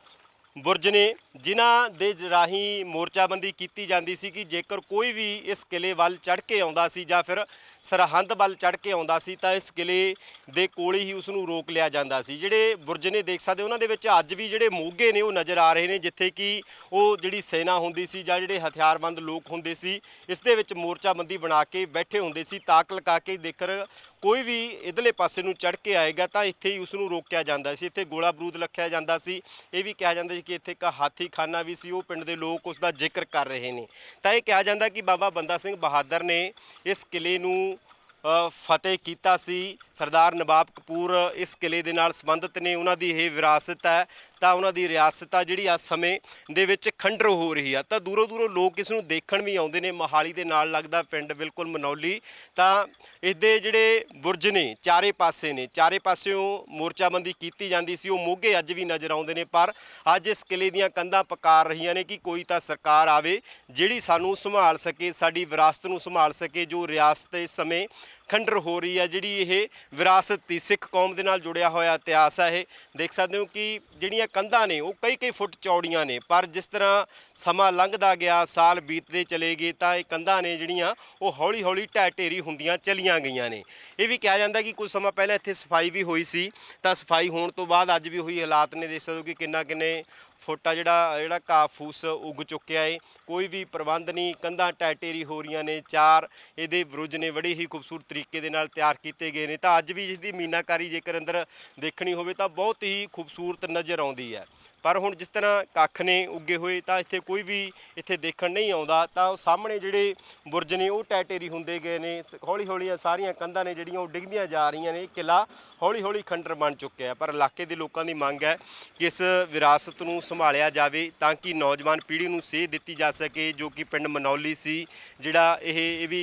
ਬੁਰਜ ਨੇ ਜਿਨ੍ਹਾਂ ਦੇ ਰਾਹੀਂ ਮੋਰਚਾਬੰਦੀ ਕੀਤੀ ਜਾਂਦੀ ਸੀ ਕਿ ਜੇਕਰ ਕੋਈ ਵੀ ਇਸ ਕਿਲੇ ਵੱਲ ਚੜ੍ਹ ਕੇ ਆਉਂਦਾ ਸੀ ਜਾਂ ਫਿਰ ਸਰਹੰਦ ਵੱਲ ਚੜ੍ਹ ਕੇ ਆਉਂਦਾ ਸੀ ਤਾਂ ਇਸ ਕਿਲੇ ਦੇ ਕੋਲ ਹੀ ਉਸ ਨੂੰ ਰੋਕ ਲਿਆ ਜਾਂਦਾ ਸੀ। ਜਿਹੜੇ ਬੁਰਜ ਨੇ ਦੇਖ ਸਕਦੇ ਉਹਨਾਂ ਦੇ ਵਿੱਚ ਅੱਜ ਵੀ ਜਿਹੜੇ ਮੋਗੇ ਨੇ ਉਹ ਨਜ਼ਰ ਆ ਰਹੇ ਨੇ, ਜਿੱਥੇ ਕਿ ਉਹ ਜਿਹੜੀ ਸੈਨਾ ਹੁੰਦੀ ਸੀ ਜਾਂ ਜਿਹੜੇ ਹਥਿਆਰਬੰਦ ਲੋਕ ਹੁੰਦੇ ਸੀ, ਇਸ ਦੇ ਵਿੱਚ ਮੋਰਚਾਬੰਦੀ ਬਣਾ ਕੇ ਬੈਠੇ ਹੁੰਦੇ ਸੀ ਤਾਕ ਲਗਾ ਕੇ ਜੇਕਰ ਕੋਈ ਵੀ ਇਧਰਲੇ ਪਾਸੇ ਨੂੰ ਚੜ੍ਹ ਕੇ ਆਏਗਾ ਤਾਂ ਇੱਥੇ ਹੀ ਉਸ ਨੂੰ ਰੋਕਿਆ ਜਾਂਦਾ ਸੀ। ਇੱਥੇ ਗੋਲਾ ਬਰੂਦ ਰੱਖਿਆ ਜਾਂਦਾ ਸੀ। ਇਹ ਵੀ ਕਿਹਾ ਜਾਂਦਾ ਸੀ ਕਿ ਇੱਥੇ ਇੱਕ ਹਾਥੀ ਖਾਨਾ ਵੀ ਸੀ ਉਹ ਪਿੰਡ ਦੇ ਲੋਕ ਉਸ ਦਾ ਜ਼ਿਕਰ ਕਰ ਰਹੇ ਨੇ। ਤਾਂ ਇਹ ਕਿਹਾ ਜਾਂਦਾ ਕਿ ਬਾਬਾ ਬੰਦਾ ਸਿੰਘ ਬਹਾਦਰ ਨੇ ਇਸ ਕਿਲੇ ਨੂੰ ਅ, ਫਤਿਹ ਕੀਤਾ ਸੀ। ਸਰਦਾਰ ਨਵਾਬ ਕਪੂਰ ਇਸ ਕਿਲੇ ਦੇ ਨਾਲ ਸੰਬੰਧਿਤ ਨੇ ਉਹਨਾਂ ਦੀ ਇਹ ਵਿਰਾਸਤ ਹੈ। ਤਾਂ ਉਹਨਾਂ ਦੀ ਰਿਆਸਤ ਆ ਜਿਹੜੀ ਆ ਸਮੇਂ ਦੇ ਵਿੱਚ ਖੰਡਰ ਹੋ ਰਹੀ ਆ। ਤਾਂ ਦੂਰੋਂ ਦੂਰੋਂ ਲੋਕ ਇਸ ਨੂੰ ਦੇਖਣ ਵੀ ਆਉਂਦੇ ਨੇ। ਮੋਹਾਲੀ ਦੇ ਨਾਲ ਲੱਗਦਾ ਪਿੰਡ ਬਿਲਕੁਲ ਮਨੌਲੀ। ਤਾਂ ਇਸ ਜਿਹੜੇ ਬੁਰਜ ਨੇ, ਚਾਰੇ ਪਾਸੇ ਨੇ, ਚਾਰੇ ਪਾਸਿਓਂ ਮੋਰਚਾਬੰਦੀ ਕੀਤੀ ਜਾਂਦੀ ਸੀ। ਉਹ ਮੋਗੇ ਅੱਜ ਵੀ ਨਜ਼ਰ ਆਉਂਦੇ ਨੇ। ਪਰ ਅੱਜ ਇਸ ਕਿਲੇ ਦੀਆਂ ਕੰਧਾਂ ਪਕਾਰ ਰਹੀਆਂ ਨੇ ਕਿ ਕੋਈ ਤਾਂ ਸਰਕਾਰ ਆਵੇ, ਜਿਹੜੀ ਸਾਨੂੰ ਸੰਭਾਲ ਸਕੇ, ਸਾਡੀ ਵਿਰਾਸਤ ਨੂੰ ਸੰਭਾਲ ਸਕੇ, ਜੋ ਰਿਆਸਤ ਇਸ ਸਮੇਂ ਖੰਡਰ ਹੋ ਰਹੀ ਹੈ, ਜਿਹੜੀ ਇਹ ਵਿਰਾਸਤ ਦੀ ਸਿੱਖ ਕੌਮ ਦੇ ਨਾਲ ਜੁੜਿਆ ਹੋਇਆ ਇਤਿਹਾਸ ਹੈ ਇਹ। ਦੇਖ ਸਕਦੇ ਹੋ ਕਿ ਜਿਹੜੀਆਂ ਕੰਧਾਂ ਨੇ, ਉਹ ਕਈ ਕਈ ਫੁੱਟ ਚੌੜੀਆਂ ਨੇ, ਪਰ ਜਿਸ ਤਰ੍ਹਾਂ ਸਮਾਂ ਲੰਘਦਾ ਗਿਆ, ਸਾਲ ਬੀਤਦੇ ਚਲੇ ਗਏ, ਤਾਂ ਇਹ ਕੰਧਾਂ ਨੇ ਜਿਹੜੀਆਂ, ਉਹ ਹੌਲੀ ਹੌਲੀ ਢਹਿ ਢੇਰੀ ਹੁੰਦੀਆਂ ਚਲੀਆਂ ਗਈਆਂ ਨੇ। ਇਹ ਵੀ ਕਿਹਾ ਜਾਂਦਾ ਕਿ ਕੁਝ ਸਮਾਂ ਪਹਿਲਾਂ ਇੱਥੇ ਸਫ਼ਾਈ ਵੀ ਹੋਈ ਸੀ, ਤਾਂ ਸਫ਼ਾਈ ਹੋਣ ਤੋਂ ਬਾਅਦ ਅੱਜ ਵੀ ਹੋਈ ਹਾਲਾਤ ਨੇ, ਦੇਖ ਸਕਦੇ ਹੋ ਕਿ ਕਿੰਨਾ ਕਿੰਨੇ ਫੁੱਟਾ ਜਿਹੜਾ ਜਿਹੜਾ ਘਾਹ ਫੂਸ ਉੱਗ ਚੁੱਕਿਆ ਏ। ਕੋਈ ਵੀ ਪ੍ਰਬੰਧ ਨਹੀਂ, ਕੰਧਾਂ ਟੈਟੇਰੀ ਹੋ ਰਹੀਆਂ ਨੇ, ਚਾਰ ਇਹਦੇ ਬਰੁਜ ਨੇ ਬੜੇ ਹੀ ਖੂਬਸੂਰਤ ਤਰੀਕੇ ਦੇ ਨਾਲ ਤਿਆਰ ਕੀਤੇ ਗਏ ਨੇ। ਤਾਂ ਅੱਜ ਵੀ ਇਸ ਦੀ ਮੀਨਾਕਾਰੀ ਜੇਕਰ ਅੰਦਰ ਦੇਖਣੀ ਹੋਵੇ ਤਾਂ ਬਹੁਤ ਹੀ ਖੂਬਸੂਰਤ ਨਜ਼ਰ ਆਉਂਦੀ ਹੈ। ਪਰ ਹੁਣ ਜਿਸ ਤਰ੍ਹਾਂ ਕੱਖ ਨੇ ਉੱਗੇ ਹੋਏ, ਤਾਂ ਇੱਥੇ ਕੋਈ ਵੀ ਇੱਥੇ ਦੇਖਣ ਨਹੀਂ ਆਉਂਦਾ। ਤਾਂ ਉਹ ਸਾਹਮਣੇ ਜਿਹੜੇ ਬੁਰਜ ਨੇ, ਉਹ ਢਹਿ ਢੇਰੀ ਹੁੰਦੇ ਗਏ ਨੇ। ਹੌਲੀ ਹੌਲੀ ਇਹ ਸਾਰੀਆਂ ਕੰਧਾਂ ਨੇ ਜਿਹੜੀਆਂ ਉਹ ਡਿੱਗਦੀਆਂ ਜਾ ਰਹੀਆਂ ਨੇ। ਇਹ ਕਿਲਾ ਹੌਲੀ ਹੌਲੀ ਖੰਡਰ ਬਣ ਚੁੱਕਿਆ ਹੈ। ਪਰ ਇਲਾਕੇ ਦੇ ਲੋਕਾਂ ਦੀ ਮੰਗ ਹੈ ਕਿ ਇਸ ਵਿਰਾਸਤ ਨੂੰ ਸੰਭਾਲਿਆ ਜਾਵੇ ਤਾਂ ਕਿ ਨੌਜਵਾਨ ਪੀੜ੍ਹੀ ਨੂੰ ਸੇਧ ਦਿੱਤੀ ਜਾ ਸਕੇ, ਜੋ ਕਿ ਪਿੰਡ ਮਨੌਲੀ ਸੀ, ਜਿਹੜਾ ਇਹ ਇਹ ਵੀ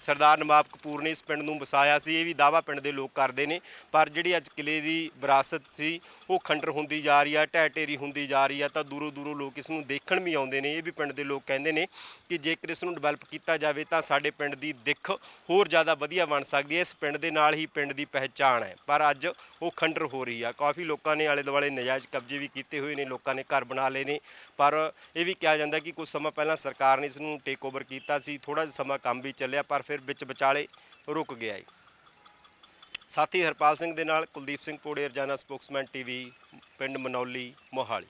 ਸਰਦਾਰ ਨਵਾਬ ਕਪੂਰ ਨੇ ਇਸ ਪਿੰਡ ਨੂੰ ਵਸਾਇਆ ਸੀ। ਇਹ ਵੀ ਦਾਵਾ ਪਿੰਡ ਦੇ ਲੋਕ ਕਰਦੇ ਨੇ। ਪਰ ਜਿਹੜੀ ਅੱਜ ਕਿਲੇ ਦੀ ਵਿਰਾਸਤ ਸੀ, ਉਹ ਖੰਡਰ ਹੁੰਦੀ ਜਾ ਰਹੀ ਆ ਢਹਿ ਢੇਰੀ ਹੁੰਦੀ ਜਾ ਰਹੀ ਆ ਤਾਂ ਦੂਰੋਂ ਦੂਰੋਂ ਲੋਕ ਇਸ ਨੂੰ ਦੇਖਣ ਵੀ ਆਉਂਦੇ ਨੇ। ਇਹ ਵੀ ਪਿੰਡ ਦੇ ਲੋਕ ਕਹਿੰਦੇ ਨੇ ਕਿ ਜੇਕਰ ਇਸ ਨੂੰ ਡਿਵੈਲਪ ਕੀਤਾ ਜਾਵੇ ਤਾਂ ਸਾਡੇ ਪਿੰਡ ਦੀ ਦਿੱਖ ਹੋਰ ਜ਼ਿਆਦਾ ਵਧੀਆ ਬਣ ਸਕਦੀ ਹੈ। ਇਸ ਪਿੰਡ ਦੇ ਨਾਲ ਹੀ ਪਿੰਡ ਦੀ ਪਹਿਚਾਣ ਹੈ। ਪਰ ਅੱਜ ਉਹ ਖੰਡਰ ਹੋ ਰਹੀ ਆ। ਕਾਫੀ ਲੋਕਾਂ ਨੇ ਆਲੇ ਦੁਆਲੇ ਨਜਾਇਜ਼ ਕਬਜ਼ੇ ਵੀ ਕੀਤੇ ਹੋਏ ਨੇ। ਲੋਕਾਂ ਨੇ ਘਰ ਬਣਾ ਲਏ ਨੇ। ਪਰ ਇਹ ਵੀ ਕਿਹਾ ਜਾਂਦਾ ਕਿ ਕੁਝ ਸਮਾਂ ਪਹਿਲਾਂ ਸਰਕਾਰ ਨੇ ਇਸ ਨੂੰ ਟੇਕ ਓਵਰ ਕੀਤਾ ਸੀ। ਥੋੜਾ ਜਿਹਾ ਸਮਾਂ ਕੰਮ ਵੀ ਚੱਲਿਆ ਪਰ ਫਿਰ ਵਿੱਚ ਵਿਚਾਲੇ ਰੁਕ ਗਿਆ ਹੈ ਸਾਥੀ ਹਰਪਾਲ ਸਿੰਘ ਦੇ ਨਾਲ ਕੁਲਦੀਪ ਸਿੰਘ ਪੋੜੇ ਰਜਾਨਾ ਸਪੋਕਸਮੈਨ ਟੀਵੀ ਪਿੰਡ ਮਨੌਲੀ ਮੋਹਾਲੀ।